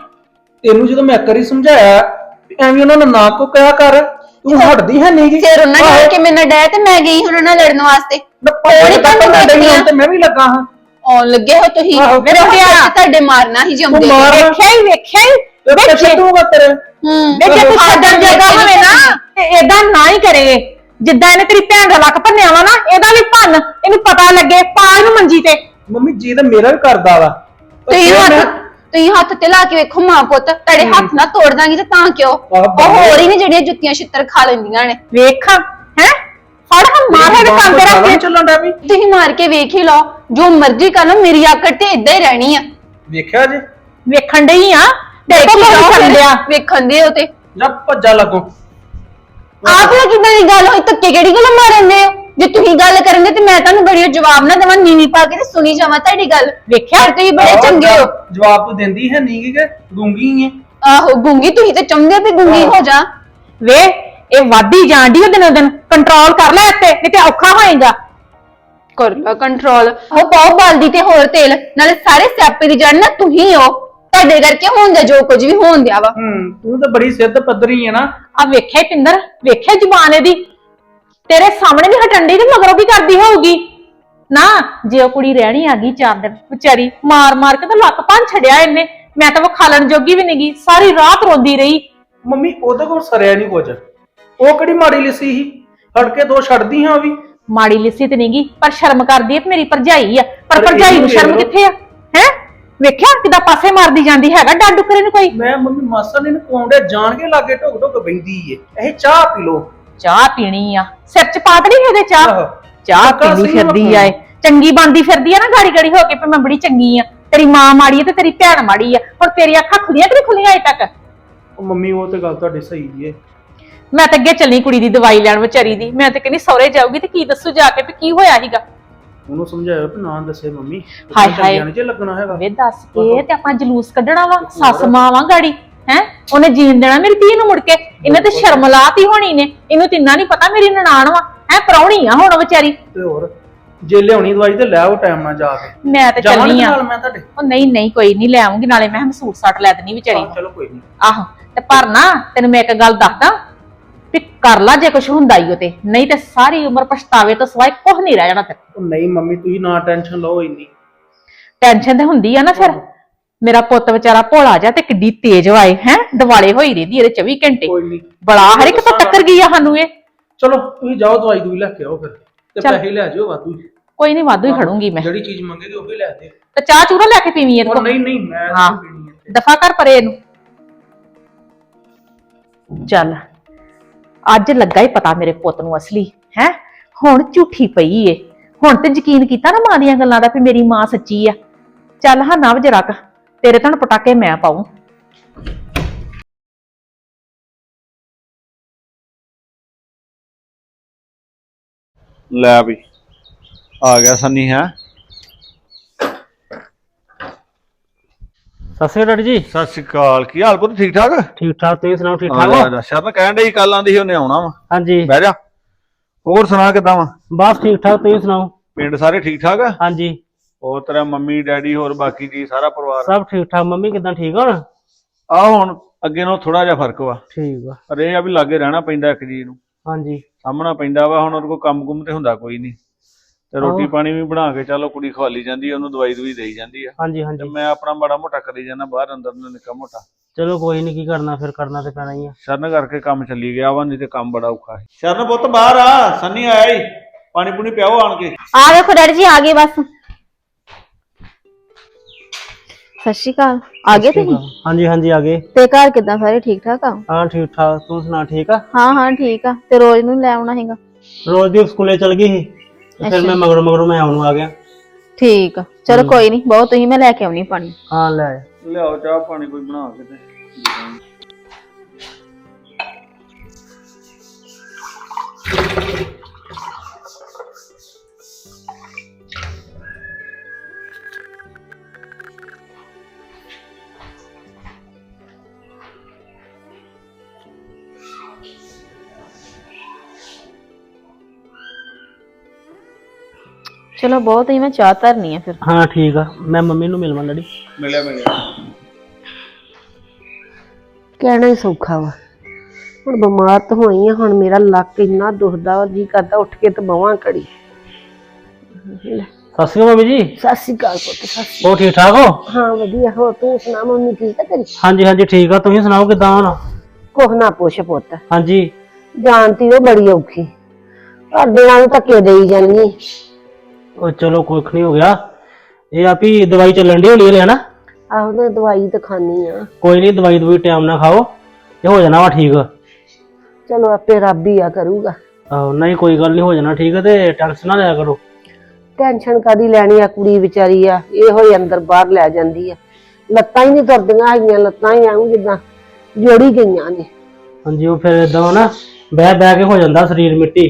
[SPEAKER 1] ਤੈਨੂੰ ਜਦੋਂ ਮੈਂ ਇੱਕ ਵਾਰੀ ਸਮਝਾਇਆ ਵੀ ਐਵੇਂ ਉਹਨਾਂ ਨੂੰ ਨਾ ਕੋ ਕਿਹਾ ਕਰ ਤੂੰ ਹਟਦੀ ਹੈ ਨਹੀਂਗੀ
[SPEAKER 4] ਸਿਰ ਉਹਨਾਂ ਨੇ ਕੇ ਮੇਰੇ ਨਾਲ ਡੈ ਤੇ ਮੈਂ ਗਈ ਹੁਣ ਉਹਨਾਂ ਨਾਲ ਲੜਨ ਵਾਸਤੇ।
[SPEAKER 1] ਕੋਣੀ
[SPEAKER 4] ਤੁਹਾਨੂੰ ਦੇਖਦੀ ਆ।
[SPEAKER 1] ਤੇ ਮੈਂ ਵੀ ਲੱਗਾ ਹਾਂ।
[SPEAKER 4] ਆਉਣ ਲੱਗੇ ਹੋ ਤੁਸੀਂ?
[SPEAKER 1] ਆਹੋ,
[SPEAKER 4] ਮੇਰੇ
[SPEAKER 2] ਮੁੰਡਿਆ।
[SPEAKER 4] ਹੱਥ ਤੁਹਾਡੇ ਮਾਰਨਾ ਹੀ ਜਿਉਂਦੇ
[SPEAKER 1] ਤੂੰ ਮਾਰ।
[SPEAKER 2] ਵੇਖਿਆ ਹੀ ਵੇਖਿਆ ਹੀ।
[SPEAKER 1] ਤੇ
[SPEAKER 2] ਵੇਖੇ
[SPEAKER 1] ਛੱਡੂਗਾ ਤੇਰੇ
[SPEAKER 4] ਹੂੰ।
[SPEAKER 2] ਵੇ ਜੇ ਤੂੰ ਛੱਡਣ ਜੋਗਾ ਹੋਵੇ ਨਾ ਤੇ ਏਦਾਂ ਨਾ ਹੀ ਕਰੇ। ਜਿੱਦਾਂ ਇਹਨੇ ਤੇਰੀ ਭੈਣ ਦਾ ਲੱਕ ਭੰਨਿਆ ਵਾ ਨਾ ਇਹਦਾ ਵੀ ਭੰਨ। ਇਹਨੂੰ ਪਤਾ ਲੱਗੇ ਪਾ ਇਹਨੂੰ ਮੰਜੀ ਤੇ।
[SPEAKER 1] ਮੰਮੀ ਜੀ ਤਾਂ ਮੇਰਾ ਵੀ ਕਰਦਾ ਵਾ। ਪਰ
[SPEAKER 4] ਤੁਸੀਂ
[SPEAKER 1] ਫਿਰ
[SPEAKER 4] ਹੱਥ
[SPEAKER 1] ਮੈਂ-
[SPEAKER 4] ਤੁਸੀਂ ਹੱਥ ਤੇ ਲਾ ਕੇ ਵੇਖੋ ਮਾਂ ਪੁੱਤ। ਤੁਹਾਡੇ ਹੱਥ ਨਾਲ ਤੋੜ ਦਾਂਗੀ ਤੇ ਤਾਂ ਕਿਉਂ?
[SPEAKER 1] ਆਹ
[SPEAKER 4] ਉਹ ਹੋਰ ਹੀ ਨੇ ਜਿਹੜੀਆਂ ਜੁੱਤੀਆਂ ਛਿੱਤਰ ਖਾ ਲੈਂਦੀਆਂ ਨੇ।
[SPEAKER 2] ਵੇਖਾਂ। ਹੈ ਫੜ ਹਾਂ ਮਾਰ ਹੈ
[SPEAKER 1] ਬਾਪ
[SPEAKER 2] ਕੰਨ ਤੇ
[SPEAKER 1] ਤੋਂ
[SPEAKER 2] ਰੱਖ
[SPEAKER 1] ਜ਼ਿਆਦਾ
[SPEAKER 2] ਕੇ
[SPEAKER 1] ਚੱਲਣ ਡਿਆ ਵੀ।
[SPEAKER 4] ਤੁਸੀਂ ਮਾਰ ਕੇ ਵੇਖ ਹੀ ਲਓ ਜੋ ਮਰਜ਼ੀ ਕਰ ਲਓ ਮੇਰੀ ਆਕੜ ਤੇ ਇਦਾਂ ਹੀ ਰਹਿਣੀ ਆ।
[SPEAKER 1] ਵੇਖਿਆ ਜੇ?
[SPEAKER 2] ਵੇਖਣ ਡਈ ਆ? ਦੇਖੋ
[SPEAKER 4] ਫਿਰ,
[SPEAKER 2] ਛੱਡਿਆ
[SPEAKER 4] ਵੇਖਣ ਦੇ ਹੋ ਤੇ।
[SPEAKER 1] ਜਾਂ ਭੱਜਾ ਲੱਗੋ।
[SPEAKER 4] ਆਪ ਨਾ ਕਿਦਾਂ ਦੀ ਗੱਲ ਹੋਈ? ਧੱਕੇ ਕਿਹੜੀ ਗੱਲ ਮਾਰਨਦੇ ਹੋ? ਜੇ ਤੁਸੀਂ ਗੱਲ ਕਰਨਗੇ ਤੇ ਮੈਂ ਤੁਹਾਨੂੰ ਗੜੀਓ ਜਵਾਬ ਨਾ ਦੇਵਾਂ ਨੀਵੀਂ ਪਾ ਕੇ ਤੇ ਸੁਣੀ ਜਾਵਾਂ ਤੁਹਾਡੀ ਗੱਲ।
[SPEAKER 2] ਵੇਖਿਆ?
[SPEAKER 4] ਤੁਸੀਂ ਬੜੇ ਚੰਗੇ ਹੋ।
[SPEAKER 1] ਜਵਾਬ ਤੂੰ ਦਿੰਦੀ ਹੈ ਨਹੀਂ ਕਿ ਗੂੰਗੀ ਹੈ
[SPEAKER 4] ਆਹੋ ਗੁੰਗੀ ਤੁਸੀਂ ਤੇ ਚਾਹੁੰਦੇ ਵੀ ਗੁੰਗੀ ਹੋ ਜਾ।
[SPEAKER 2] ਵੇ ਇਹ ਵਾਦੀ ਜਾਂਦੀ ਉਹ ਦਿਨੋਂ ਦਿਨ ਕੰਟਰੋਲ ਕਰ ਲੈ ਇੱਥੇ ਨਹੀਂ ਤੇ ਔਖਾ ਹੋਏਗਾ
[SPEAKER 4] ਕਰ ਲਾ ਕੰਟਰੋਲ ਉਹ ਪਾਓ ਬਾਲਦੀ ਤੇ ਹੋਰ ਤੇਲ ਨਾਲੇ ਸਾਰੇ ਸਿਆਪੇ ਦੀ ਜੜ ਨਾ ਤੁਸੀਂ ਹੋ ਤੁਹਾਡੇ ਕਰਕੇ ਹੁੰਦਾ ਜੋ ਕੁਝ ਵੀ ਹੋਣ ਦਿਆ ਵਾ।
[SPEAKER 1] ਹੂੰ ਤੂੰ ਤਾਂ ਬੜੀ ਸਿੱਧ ਪੱਧਰੀ ਹੈ ਨਾ।
[SPEAKER 2] ਆ ਵੇਖਿਆ ਪਿੰਦਰ ਵੇਖਿਆ ਜ਼ੁਬਾਨ ਇਹਦੀ। ਤੇਰੇ ਸਾਹਮਣੇ ਵੀ ਹਟਣ ਡਈ ਤੇ ਮਗਰੋਂ ਕੀ ਕਰਦੀ ਹੋਊਗੀ। ਨਾ ਜੇ ਉਹ ਕੁੜੀ ਰਹਿਣੀ ਆ ਗਈ ਚਾਰ ਦਿਨ ਵਿਚਾਰੀ ਮਾਰ ਮਾਰ ਕੇ ਤਾਂ ਲੱਕ ਭੰਨ ਛੜਿਆ ਇਹਨੇ। ਮੈਂ ਤਾਂ ਉਹ ਖਾਲਣ ਜੋਗੀ ਵੀ ਨਹੀਂ ਗਈ ਸਾਰੀ ਰਾਤ ਰੋਂਦੀ ਰਹੀ।
[SPEAKER 1] ਮੰਮੀ ਉਹਦੇ ਕੋਲ ਸਰਿਆ ਨਹੀਂ ਕੁਝ। ਉਹ ਕਿਹੜੀ ਮਾੜੀ ਲਿੱਸੀ ਸੀ? ਹਟ ਕੇ ਦੋ ਛੱਡਦੀ ਹਾਂ ਵੀ।
[SPEAKER 2] ਮਾੜੀ ਲਿੱਸੀ ਤੇ ਨਹੀਂਗੀ ਪਰ ਸ਼ਰਮ ਕਰਦੀ ਕਿ ਮੇਰੀ ਭਰਜਾਈ ਆ। ਪਰ
[SPEAKER 1] ਪਰ
[SPEAKER 2] ਭਰਜਾਈ ਨੂੰ
[SPEAKER 1] ਇਹਨੂੰ
[SPEAKER 2] ਸ਼ਰਮ
[SPEAKER 1] ਲਓ।
[SPEAKER 2] ਕਿੱਥੇ ਆ? ਹੈ? ਵੇਖਿਆ ਕਿਦਾਂ ਪਾਸੇ ਮਾਰਦੀ ਜਾਂਦੀ ਹੈਗਾ ਡਾਡੂ ਕਰੇ ਨੂੰ ਕੋਈ?
[SPEAKER 1] ਮੈਂ ਮੰਮੀ ਮਾਸਾ ਨੇ ਕੁਆਉਂਦੇ ਜਾਣ ਕੇ ਲਾਗੇ ਢੁਕ ਢੁਕ ਬੈਂਦੀ ਏ। ਇਹ ਚਾਹ ਪੀ ਲੋ
[SPEAKER 2] ਚਾਹ ਪੀਣੀ ਆ। ਸਿਰ ਚ ਪਾਤ ਨਹੀਂ ਇਹਦੇ ਚਾਹ?
[SPEAKER 1] ਆਹੋ।
[SPEAKER 2] ਚਾਹ
[SPEAKER 1] ਪੱਕਾ
[SPEAKER 2] ਫਿਰਦੀ। ਆ ਇਹ। ਚੰਗੀ ਬੰਦੀ ਫਿਰਦੀ ਆ ਨਾ ਗਾੜੀ ਗਾੜੀ ਹੋ ਕੇ ਵੀ ਮੈਂ ਬੜੀ ਚੰਗੀ ਆ। ਤੇਰੀ ਮਾਂ ਮਾੜੀ ਆ ਤੇ ਤੇਰੀ ਭੈਣ ਮਾੜੀ ਆ। ਹੁਣ ਤੇਰੀ ਅੱਖਾਂ ਖੁੱਲੀਆਂ ਕਿ ਨਹੀਂ ਖੁੱਲੀਆਂ ਅਜੇ ਤੱਕ?
[SPEAKER 1] ਉਹ ਮੰਮੀ ਉਹ ਤੇ ਗੱਲ ਤੁਹਾਡੀ ਸਹੀ ਏ।
[SPEAKER 2] ਮੈਂ ਤਾਂ ਅੱਗੇ ਚੱਲੀ ਕੁੜੀ ਦੀ ਦਵਾਈ ਲੈਣ ਵਿਚਾਰੀ ਦੀ। ਮੈਂ ਤਾਂ ਕਹਿੰਦੀ ਸਹੁਰੇ ਜਾਊਗੀ ਤੇ ਕੀ ਦੱਸੂ ਜਾ ਕੇ ਵੀ ਕੀ ਹੋਇਆ ਸੀਗਾ?
[SPEAKER 1] ਉਹਨੂੰ ਸਮਝਾਇਆ ਵੀ ਨਾ ਦੱਸੇ ਮੰਮੀ।
[SPEAKER 2] ਹਾਏ ਹਾਏ।
[SPEAKER 1] ਚੰਗਿਆਂ ਨੀ ਜੇ ਲੱਗਣਾ ਹੈਗਾ।
[SPEAKER 2] ਵੇ ਦੱਸ ਕੇ ਤੇ ਆਪਾਂ ਜਲੂਸ ਕੱਢਣਾ ਵਾ ਸੱਸ ਮਾਂ ਵਾਂ ਗਾੜੀ ਹੈ? ਉਹਨੇ ਜੀਣ ਦੇਣਾ ਮੇਰੀ ਧੀ ਨੂੰ ਮੁੜ ਕੇ। ਇਹਨੇ ਤੇ ਸ਼ਰਮ ਲਾਤੀ ਹੋਣੀ ਨੇ। ਇਹਨੂੰ ਤੇ ਇੰਨਾ ਨਹੀਂ ਪਤਾ ਮੇਰੀ ਨਨਾਣ ਵਾ। ਹੈ ਪ੍ਰਾਹੁਣੀ ਆ ਹੁਣ ਵਿਚਾਰੀ।
[SPEAKER 1] ਤੇ ਹੋਰ ਜੇ ਲਿਆਉਣੀ ਦਵਾਈ ਤੇ ਲੈ ਆਓ ਟਾਈਮ ਨਾਲ ਜਾ ਕੇ।
[SPEAKER 2] ਮੈਂ ਤੇ
[SPEAKER 1] ਜਾਵਾਂ
[SPEAKER 2] ਚੱਲੀ ਆ।
[SPEAKER 1] ਨਾਲ ਮੈਂ ਤੁਹਾਡੇ?
[SPEAKER 2] ਉਹ ਨਹੀਂ ਨਹੀਂ ਕੋਈ ਨਹੀਂ ਲੈ ਆਉਂਗੀ ਨਾਲੇ ਮੈਂ ਸੂਟ ਸਾਟ ਲੈ ਦੇਣੀ ਵਿਚਾਰੀ
[SPEAKER 1] ਚਲੋ ਕੋਈ ਨਹੀਂ।
[SPEAKER 2] ਆਹੋ ਤੇ ਪਰ ਨਾ ਤੈਨੂੰ ਮੈਂ ਇੱਕ ਗੱਲ ਦੱਸਦਾ। ਕਰ ਲਾ ਜੇ ਕੁਝ ਹੁੰਦਾ ਈ ਉਹ ਤੇ ਨਹੀਂ ਤੇ ਸਾਰੀ ਉਮਰ ਪਛਤਾਵੇ ਤੋਂ ਸਿਵਾਏ ਕੁਝ ਨਹੀਂ ਰਹਿ ਜਾਣਾ ਤੇ
[SPEAKER 1] ਉਹ ਨਹੀਂ ਮੰਮੀ ਤੁਸੀਂ ਨਾ ਟੈਨਸ਼ਨ ਲਓ ਇੰਨੀ।
[SPEAKER 2] ਟੈਨਸ਼ਨ ਤੇ ਹੁੰਦੀ ਆ ਨਾ ਫਿਰ। ਮੇਰਾ ਪੁੱਤ ਵਿਚਾਰਾ ਭੋਲਾ ਜਾ ਤੇ ਕਿੱਡੀ ਤੇਜ਼ ਵਾਏ ਹੈ? ਦਿਵਾਲੇ ਹੋਈ ਰਹਿੰਦੀ ਇਹਦੇ 24 ਘੰਟੇ।
[SPEAKER 1] ਕੋਈ ਨਹੀਂ
[SPEAKER 2] ਬੜਾ ਹਰ ਇੱਕ ਤੋਂ ਟੱਕਰ ਗਈ ਆ ਸਾਨੂੰ ਇਹ।
[SPEAKER 1] ਚਲੋ ਤੁਸੀਂ ਜਾਓ ਦਵਾਈ ਦੂਈ ਲੈ ਕੇ ਆਓ ਫਿਰ। ਤੇ
[SPEAKER 2] ਚੱਲ।
[SPEAKER 1] ਪੈਸੇ ਲੈ ਜਾਓ ਵਾਧੂ
[SPEAKER 2] ਕੋਈ ਨਹੀਂ ਵਾਧੂ ਹੀ ਖੜੂੰਗੀ ਮੈਂ।
[SPEAKER 1] ਜਿਹੜੀ ਚੀਜ਼ ਮੰਗੇਗੀ ਉਹ ਵੀ ਲੈ ਦੇ
[SPEAKER 2] ਤੇ ਚਾਹ ਚੂੜਾ ਲੈ ਕੇ ਪੀਵੀਂ ਇਹਦੇ
[SPEAKER 1] ਉਹ ਨਹੀਂ ਨਹੀਂ ਮੈਂ
[SPEAKER 2] ਹਾਂ।
[SPEAKER 1] ਨਹੀਂ ਪੀਣੀ ਹੈ
[SPEAKER 2] ਦਫਾ ਕਰ ਪਰੇ ਇਹਨੂੰ। ਚੱਲ। ਅੱਜ ਲੱਗਾ ਹੀ ਪਤਾ ਮੇਰੇ ਪੁੱਤ ਨੂੰ ਅਸਲੀ, ਹੈ? ਹੁਣ ਝੂਠੀ ਪਈ ਏ। ਹੁਣ ਤੇ ਯਕੀਨ ਕੀਤਾ ਨਾ ਮਾਂ ਦੀਆਂ ਗੱਲਾਂ ਦਾ ਵੀ ਮੇਰੀ ਮਾਂ ਸੱਚੀ ਆ। ਚੱਲ ਹਾਂ, ਨਵ ਜਰਾ ਕ, ਤੇਰੇ ਤਾਂ ਪਟਾਕੇ ਮੈਂ ਪਾਉਂ।
[SPEAKER 5] ਲੈ ਵੀ, ਆ ਗਿਆ ਸੰਨੀ, ਹੈ?
[SPEAKER 6] ਸਤਿ ਸ਼੍ਰੀ ਅਕਾਲ ਡੈਡੀ ਜੀ।
[SPEAKER 5] ਸਤਿ ਸ਼੍ਰੀ ਅਕਾਲ ਕੀ ਹਾਲ ਪੁੱਤ ਠੀਕ ਠਾਕ?
[SPEAKER 6] ਠੀਕ ਠਾਕ ਤੁਸੀਂ ਸੁਣਾਓ ਠੀਕ ਠਾਕ ਹੋ?
[SPEAKER 5] ਆ ਜਾ। ਸ਼ਰਨ ਕਹਿਣ ਡਈ ਕੱਲ ਆਂਦੀ ਸੀ ਉਹਨੇ ਆਉਣਾ ਵਾ।
[SPEAKER 6] ਹਾਂਜੀ।
[SPEAKER 5] ਬਹਿ ਜਾ। ਹੋਰ ਸੁਣਾ ਕਿਦਾਂ ਵਾ?
[SPEAKER 6] ਬਸ ਠੀਕ ਠਾਕ ਤੁਸੀਂ ਸੁਣਾਓ?
[SPEAKER 5] ਪਿੰਡ ਸਾਰੇ ਠੀਕ ਠਾਕ ਆ?
[SPEAKER 6] ਹਾਂਜੀ।
[SPEAKER 5] ਹੋਰ ਤੇਰਾ ਮੰਮੀ ਡੈਡੀ ਹੋਰ ਬਾਕੀ ਜੀ ਸਾਰਾ ਪਰਿਵਾਰ?
[SPEAKER 6] ਸਭ ਠੀਕ ਠਾਕ ਮੰਮੀ ਕਿਦਾਂ ਠੀਕ ਹੋ ਨਾ
[SPEAKER 5] ਆ ਹੁਣ ਅੱਗੇ ਨਾਲੋਂ ਥੋੜਾ ਜਿਹਾ ਫ਼ਰਕ ਵਾ।
[SPEAKER 6] ਠੀਕ ਆ
[SPEAKER 5] ਪਰ ਇਹ ਆ ਵੀ ਲਾਗੇ ਰਹਿਣਾ ਪੈਂਦਾ ਇੱਕ ਜੀ ਨੂੰ।
[SPEAKER 6] ਹਾਂਜੀ।
[SPEAKER 5] ਸਾਹਮਣਾ ਪੈਂਦਾ ਵਾ ਹੁਣ ਉਹਦੇ ਕੋਲ ਕੰਮ ਕੁੰਮ ਤੇ ਹੁੰਦਾ ਕੋਈ ਨਹੀਂ। ਤੇ ਰੋਟੀ। ਪਾਣੀ ਵੀ ਬਣਾ ਕੇ ਚਲੋ ਕੁੜੀ ਖਵਾਲੀ ਜਾਂਦੀ ਆ ਉਹਨੂੰ ਦਵਾਈ ਦਵਾਈ ਦੇਈ ਜਾਂਦੀ ਆ।
[SPEAKER 6] ਹਾਂਜੀ
[SPEAKER 5] ਤੇ
[SPEAKER 6] ਹਾਂਜੀ
[SPEAKER 5] ਮੈਂ ਆਪਣਾ ਮਾੜਾ ਮੋਟਾ ਕਰੀ ਜਾਂਦਾ ਬਾਹਰ ਅੰਦਰ ਨੂੰ ਨਿੱਕਾ ਮੋਟਾ।
[SPEAKER 6] ਚਲੋ ਕੋਈ ਨਹੀਂ ਕੀ ਕਰਨਾ ਫਿਰ ਕਰਨਾ ਤੇ ਪੈਣਾ ਹੀ ਆ।
[SPEAKER 5] ਸ਼ਰਨ ਕਰਕੇ ਕੰਮ ਚੱਲੀ ਗਿਆ ਵਾ ਨਹੀਂ ਤੇ ਕੰਮ ਬੜਾ ਔਖਾ ਹੈ ਸ਼ਰਨ ਪੁੱਤ ਬਾਹਰ ਆ ਸੰਨੀ ਆਇਆ ਈ। ਪਾਣੀ ਪੂਣੀ ਪਿਆਓ ਆਣ ਕੇ।
[SPEAKER 7] ਆ ਵੇਖੋ ਡੈਡੀ ਜੀ ਆ ਗਏ ਬਸ। ਸਤਿ ਸ਼੍ਰੀ ਅਕਾਲ। ਆ ਗਏ ਤੁਸੀਂ?
[SPEAKER 6] ਹਾਂਜੀ ਹਾਂਜੀ ਆ ਗਏ।
[SPEAKER 7] ਤੇ ਘਰ ਕਿਦਾਂ ਸਾਰੇ ਠੀਕ ਠਾਕ ਆ?
[SPEAKER 6] ਹਾਂ ਠੀਕ ਠਾਕ। ਤੂੰ ਸੁਣਾ ਠੀਕ ਆ?
[SPEAKER 7] ਹਾਂ ਹਾਂ ਠੀਕ ਆ। ਤੇ ਰੋਜ਼ ਨੂੰ ਲੈ ਆਉਣਾ ਹੈਗਾ
[SPEAKER 6] ਰੋਜ਼ ਦੀ ਸਕੂਲੇ ਚਲ ਗਈ ਸੀ। ਤੇ ਫਿਰ ਮੈਂ ਮਗਰੋਂ ਮਗਰੋਂ ਮੈਂ ਆਉਣ ਨੂੰ ਆ ਗਿਆ।
[SPEAKER 7] ਠੀਕ ਆ। ਚਲੋ ਕੋਈ ਨਹੀਂ ਬਹੁਤ ਤੁਸੀਂ ਮੈਂ ਲੈ ਕੇ ਆਉਣੀ ਪਾਣੀ।
[SPEAKER 6] ਹਾਂ ਲੈ ਆਇਆ।
[SPEAKER 5] ਲਿਆਓ ਚਾਹ ਪਾਣੀ ਕੋਈ ਬਣਾ ਕੇ ਤੇ।
[SPEAKER 7] ਚਲੋ ਬਹੁਤ ਹੀ ਮੈਂ ਚਾਹ ਧਰਨੀ ਆ ਫਿਰ।
[SPEAKER 6] ਹਾਂ ਠੀਕ ਆ। ਮੈਂ ਮੰਮੀ ਨੂੰ ਮਿਲਵਾਂ ਡੈਡੀ।
[SPEAKER 5] ਮਿਲਿਆ ਮਿਲਿਆ।
[SPEAKER 8] ਕਹਿਣਾ ਹੀ ਸੌਖਾ ਵਾ। ਹੁਣ ਬਿਮਾਰ ਤਾਂ ਹੋਈ ਆ ਹੁਣ ਮੇਰਾ ਲੱਕ ਇੰਨਾ ਦੁਖਦਾ ਵਾ ਜੀ ਕਰਦਾ ਉੱਠ ਕੇ ਤੇ ਬਵਾਂ ਕੜੀ
[SPEAKER 6] ਸਤਿ ਸ਼੍ਰੀ ਅਕਾਲ ਮੰਮੀ ਜੀ।
[SPEAKER 8] ਸਤਿ ਸ਼੍ਰੀ ਅਕਾਲ ਪੁੱਤ ਸਤਿ ਸ਼੍ਰੀ
[SPEAKER 6] ਉਹ ਠੀਕ ਠਾਕ ਹੋ?
[SPEAKER 8] ਅਕਾਲ ਹਾਂ ਵਧੀਆ। ਹੋ ਤੂੰ ਸੁਣਾ ਮੰਮੀ ਠੀਕ ਆ ਤੇਰੀ?
[SPEAKER 6] ਹਾਂਜੀ ਹਾਂਜੀ ਠੀਕ ਆ। ਤੁਸੀਂ ਸੁਣਾਓ ਕਿਦਾਂ ਹੋ
[SPEAKER 8] ਕੁਛ ਨਾ ਪੁੱਛ ਪੁੱਤ।
[SPEAKER 6] ਹਾਂਜੀ।
[SPEAKER 8] ਜਾਣਤੀ ਉਹ ਬੜੀ ਔਖੀ। ਸਾਡੇ ਨਾਲ ਧੱਕੇ ਦੇਈ ਜਾਨੀ
[SPEAKER 6] ਉਹ ਚਲੋ ਕੁੱਖ ਨਹੀਂ ਹੋ ਗਿਆ। ਇਹ ਆ ਵੀ ਦਵਾਈ ਚੱਲਣ ਦੀ ਹੋਣੀ ਹੈ ਨਾ
[SPEAKER 8] ਆਹੋ ਤੇ ਦਵਾਈ ਤਾਂ ਖਾਣੀ ਆ।
[SPEAKER 6] ਕੋਈ ਨਹੀਂ ਦਵਾਈ ਦਵਾਈ ਟਾਈਮ ਨਾਲ ਖਾਓ ਤੇ ਹੋ ਜਾਣਾ ਵਾ ਠੀਕ।
[SPEAKER 8] ਚਲੋ ਆਪੇ ਰੱਬ ਹੀ ਆ ਕਰੂਗਾ।
[SPEAKER 6] ਆਹੋ ਨਹੀਂ ਕੋਈ ਗੱਲ ਨਹੀਂ ਹੋ ਜਾਣਾ ਠੀਕ ਹੈ ਤੇ ਟੈਨਸ਼ਨ ਨਾ ਲਿਆ ਕਰੋ।
[SPEAKER 8] ਟੈਨਸ਼ਨ ਕਾਦੀ ਲੈਣੀ ਆ ਕੁੜੀ ਵਿਚਾਰੀ ਆ? ਇਹੋ ਹੀ ਅੰਦਰ ਬਾਹਰ ਲੈ ਜਾਂਦੀ ਆ। ਲੱਤਾਂ ਹੀ ਨਹੀਂ ਤੁਰਦੀਆਂ ਹੈਗੀਆਂ ਲੱਤਾਂ ਹੀ ਆਉਂ ਜਿੱਦਾਂ ਜੋੜੀ ਗਈਆਂ ਨੇ।
[SPEAKER 6] ਹਾਂਜੀ ਉਹ ਫਿਰ ਇਦਾਂ ਨਾ ਬਹਿ ਬਹਿ ਕੇ ਹੋ ਜਾਂਦਾ ਸਰੀਰ ਮਿੱਟੀ।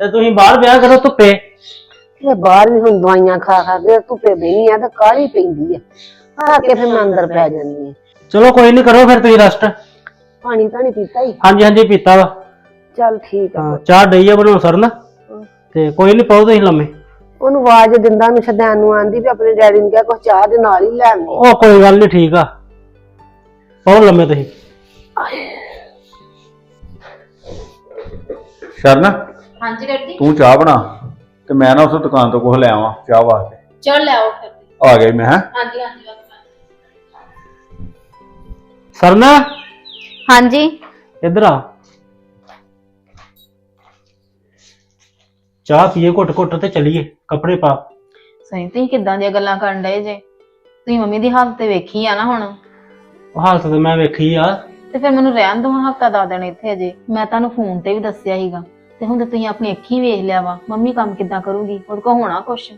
[SPEAKER 6] ਤੇ ਤੁਸੀਂ ਬਾਹਰ ਵਿਆਹ ਕਰੋ ਧੁੱਪੇ।
[SPEAKER 8] ਤੇ ਬਾਹਰ ਵੀ ਹੁਣ ਦਵਾਈਆਂ ਖਾ ਖਾ ਕੇ ਧੁੱਪੇ ਬਹਿਨੀ ਆ ਤੇ ਕਾਹਲੀ ਪੈਂਦੀ ਆ। ਆ ਕੇ ਫਿਰ ਮੈਂ ਅੰਦਰ ਪੈ ਜਾਂਦੀ ਆ।
[SPEAKER 6] ਚਲੋ ਕੋਈ ਨਹੀਂ ਕਰੋ ਫਿਰ ਤੁਸੀਂ ਰੈਸਟ
[SPEAKER 8] ਪਾਣੀ ਤਾਂ ਨਹੀਂ ਪੀਤਾ ਹੀ?
[SPEAKER 6] ਹਾਂਜੀ ਹਾਂਜੀ ਪੀਤਾ ਵਾ।
[SPEAKER 8] ਚੱਲ ਠੀਕ ਆ।
[SPEAKER 6] ਹਾਂ, ਚਾਹ ਡਈ ਆ ਬਣਾਉ ਸਰਨ। ਤੇ ਕੋਈ ਨਹੀਂ ਪਾਓ ਤੁਸੀਂ ਲੰਮੇ।
[SPEAKER 8] ਉਹਨੂੰ ਆਵਾਜ਼ ਦਿੰਦਾ ਨੂੰ ਛਦੈਨ ਨੂੰ ਆਂਦੀ ਵੀ ਆਪਣੇ ਡੈਡੀ ਨੂੰ ਕਿਹਾ ਕੁਛ ਚਾਹ ਦੇ ਨਾਲ ਹੀ ਲੈ ਆਵੀਂ।
[SPEAKER 6] ਉਹ ਕੋਈ ਗੱਲ ਨਹੀਂ ਠੀਕ ਆ। ਪਾਓ ਲੰਮੇ ਤੁਸੀਂ।
[SPEAKER 5] ਸ਼ਰਨ
[SPEAKER 7] ਹਾਂਜੀ ਡੈਡੀ।
[SPEAKER 5] ਤੂੰ ਚਾਹ ਬਣਾ। ਤੇ ਮੈਂ ਨਾ ਉਸ ਦੁਕਾਨ ਤੋਂ ਕੁਝ ਲੈ ਆਵਾਂ ਚਾਹ ਵਾਸਤੇ।
[SPEAKER 7] ਚਲ ਲੈ ਆਓ ਫਿਰ।
[SPEAKER 5] ਆ ਗਈ ਮੈਂ ਹੈਂ।
[SPEAKER 7] ਹਾਂਜੀ ਹਾਂਜੀ
[SPEAKER 6] ਸਰਨ?
[SPEAKER 7] ਹਾਂਜੀ।
[SPEAKER 6] ਇੱਧਰ ਆ। ਚਾਹ ਪੀਏ ਘੁੱਟ ਘੁੱਟ ਤੇ ਚਲੀਏ ਕੱਪੜੇ ਪਾ।
[SPEAKER 7] ਸਹੀ ਤੁਸੀਂ ਕਿੱਦਾਂ ਦੀਆਂ ਗੱਲਾਂ ਕਰਨ ਡਏ ਜੇ? ਤੁਸੀਂ ਮੰਮੀ ਦੀ ਹਾਲਤ ਤੇ ਵੇਖੀ ਆ ਨਾ ਹੁਣ।
[SPEAKER 6] ਉਹ ਹਾਲਤ ਤੇ ਮੈਂ ਵੇਖੀ ਆ।
[SPEAKER 7] ਤੇ ਫਿਰ ਮੈਨੂੰ ਰਹਿਣ ਦੋ ਹਫਤਾ ਦਾ ਦੇਣ ਇੱਥੇ ਅਜੇ। ਮੈਂ ਤੁਹਾਨੂੰ ਫੋਨ ਤੇ ਵੀ ਦੱਸਿਆ ਸੀਗਾ। ਤੇ ਹੁਣ ਤੇ ਤੁਸੀਂ ਆਪਣੀ ਅੱਖੀਂ ਵੇਖ ਲਿਆ ਵਾ ਮੰਮੀ ਕੰਮ ਕਿੱਦਾਂ ਕਰੂਗੀ? ਉਹਦੇ ਕੋ ਹੋਣਾ ਕੁਛ?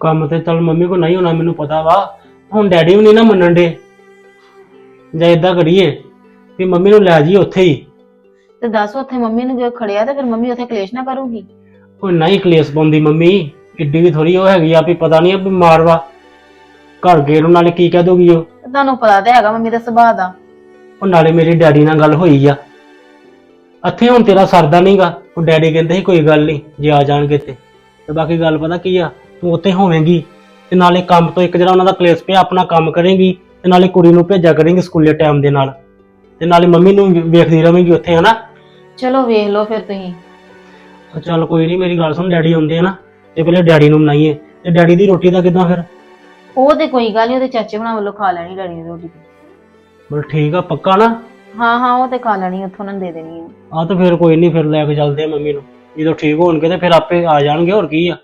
[SPEAKER 6] ਕੰਮ ਤੇ ਚੱਲ ਮੰਮੀ ਕੋ ਨਹੀਂ ਹੋਣਾ ਮੈਨੂੰ ਪਤਾ ਵਾ। ਹੁਣ ਡੈਡੀ ਵੀ ਨਹੀਂ ਨਾ ਮੰਨਣ ਦੇ। ਜਾਂ ਇਦਾਂ ਕਰੀਏ ਵੀ ਮੰਮੀ ਨੂੰ ਲੈ ਜਾਈਏ ਉੱਥੇ ਹੀ।
[SPEAKER 7] ਤੇ ਦੱਸ ਉੱਥੇ ਮੰਮੀ ਨੂੰ ਜੇ ਖੜਿਆ ਤੇ ਫਿਰ ਮੰਮੀ ਉੱਥੇ ਕਲੇਸ਼ ਨਾ ਕਰੂਗੀ?
[SPEAKER 6] ਉਹ ਨਹੀਂ ਕਲੇਸ਼ ਪਾਉਂਦੀ ਮੰਮੀ। ਏਡੀ ਵੀ ਥੋੜੀ ਉਹ ਹੈਗੀ ਆ ਵੀ ਪਤਾ ਨਹੀਂ ਆ ਵੀ। ਮਾਰਵਾ ਘਰ ਗਏ ਨੂੰ ਨਾਲੇ ਕੀ ਕਹਿ ਦੋਗੀ ਉਹ?
[SPEAKER 7] ਤੁਹਾਨੂੰ ਪਤਾ ਤੇ ਹੈਗਾ ਮੰਮੀ ਦਾ ਸੁਭਾਅ ਦਾ।
[SPEAKER 6] ਉਹ ਨਾਲੇ ਮੇਰੀ ਡੈਡੀ ਨਾਲ ਗੱਲ ਹੋਈ ਆ। ਇੱਥੇ ਹੁਣ ਤੇਰਾ ਸਰਦਾ ਨਹੀਂਗਾ। ਉਹ ਡੈਡੀ ਕਹਿੰਦੇ ਸੀ ਕੋਈ ਗੱਲ ਨਹੀਂ ਜੇ ਆ ਜਾਣਗੇ ਤੇ। ਤੇ ਬਾਕੀ ਗੱਲ ਪਤਾ ਕੀ ਆ ਤੂੰ ਉੱਥੇ ਹੋਵੇਂਗੀ ਤੇ ਨਾਲੇ ਕੰਮ ਤੋਂ ਇੱਕ ਜਿਹੜਾ ਉਹਨਾਂ ਦਾ ਕਲੇਸ਼ ਪਿਆ ਆਪਣਾ ਕੰਮ ਕਰੇਂਗੀ ਤੇ ਨਾਲੇ ਕੁੜੀ ਨੂੰ ਭੇਜਿਆ ਕਰੇਂਗੀ ਸਕੂਲੇ ਟਾਈਮ ਦੇ ਨਾਲ। ਤੇ ਨਾਲੇ ਮੰਮੀ ਨੂੰ ਵੇਖਦੀ ਰਵੇਂਗੀ ਉੱਥੇ ਹਨਾ?
[SPEAKER 7] ਚਲੋ ਵੇਖ ਲਓ ਫਿਰ ਤੁਸੀਂ।
[SPEAKER 6] ਉਹ ਚੱਲ ਕੋਈ ਨਹੀਂ ਮੇਰੀ ਗੱਲ ਸੁਣ ਡੈਡੀ ਆਉਂਦੇ ਆ ਨਾ ਤੇ ਪਹਿਲੇ ਡੈਡੀ ਨੂੰ ਮਨਾਈਏ। ਤੇ ਡੈਡੀ ਦੀ ਰੋਟੀ ਦਾ ਕਿਦਾਂ ਫਿਰ?
[SPEAKER 7] ਉਹ ਤੇ ਕੋਈ ਗੱਲ ਨਹੀਂ ਉਹਦੇ ਚਾਚੇ ਬਣਾ ਵੱਲੋਂ ਖਾ ਲੈਣੀ ਡੈਡੀ ਦੀ ਰੋਟੀ। ਤੇ
[SPEAKER 6] ਬਲ ਠੀਕ ਆ ਪੱਕਾ ਨਾ?
[SPEAKER 7] ਹਾਂ ਹਾਂ ਉਹ ਤੇ ਖਾ ਲੈਣੀ ਉੱਥੋਂ ਉਹਨਾਂ ਨੂੰ ਦੇ ਦੇਣੀ ਆ।
[SPEAKER 6] ਆ ਤਾਂ ਫਿਰ ਕੋਈ ਨਹੀਂ ਫਿਰ ਲੈ ਕੇ ਚੱਲਦੇ ਆ ਮੰਮੀ ਨੂੰ। ਜਦੋਂ ਠੀਕ ਹੋਣਗੇ ਤੇ ਫਿਰ ਆਪੇ ਆ ਜਾਣਗੇ ਹੋਰ ਕੀ ਆ?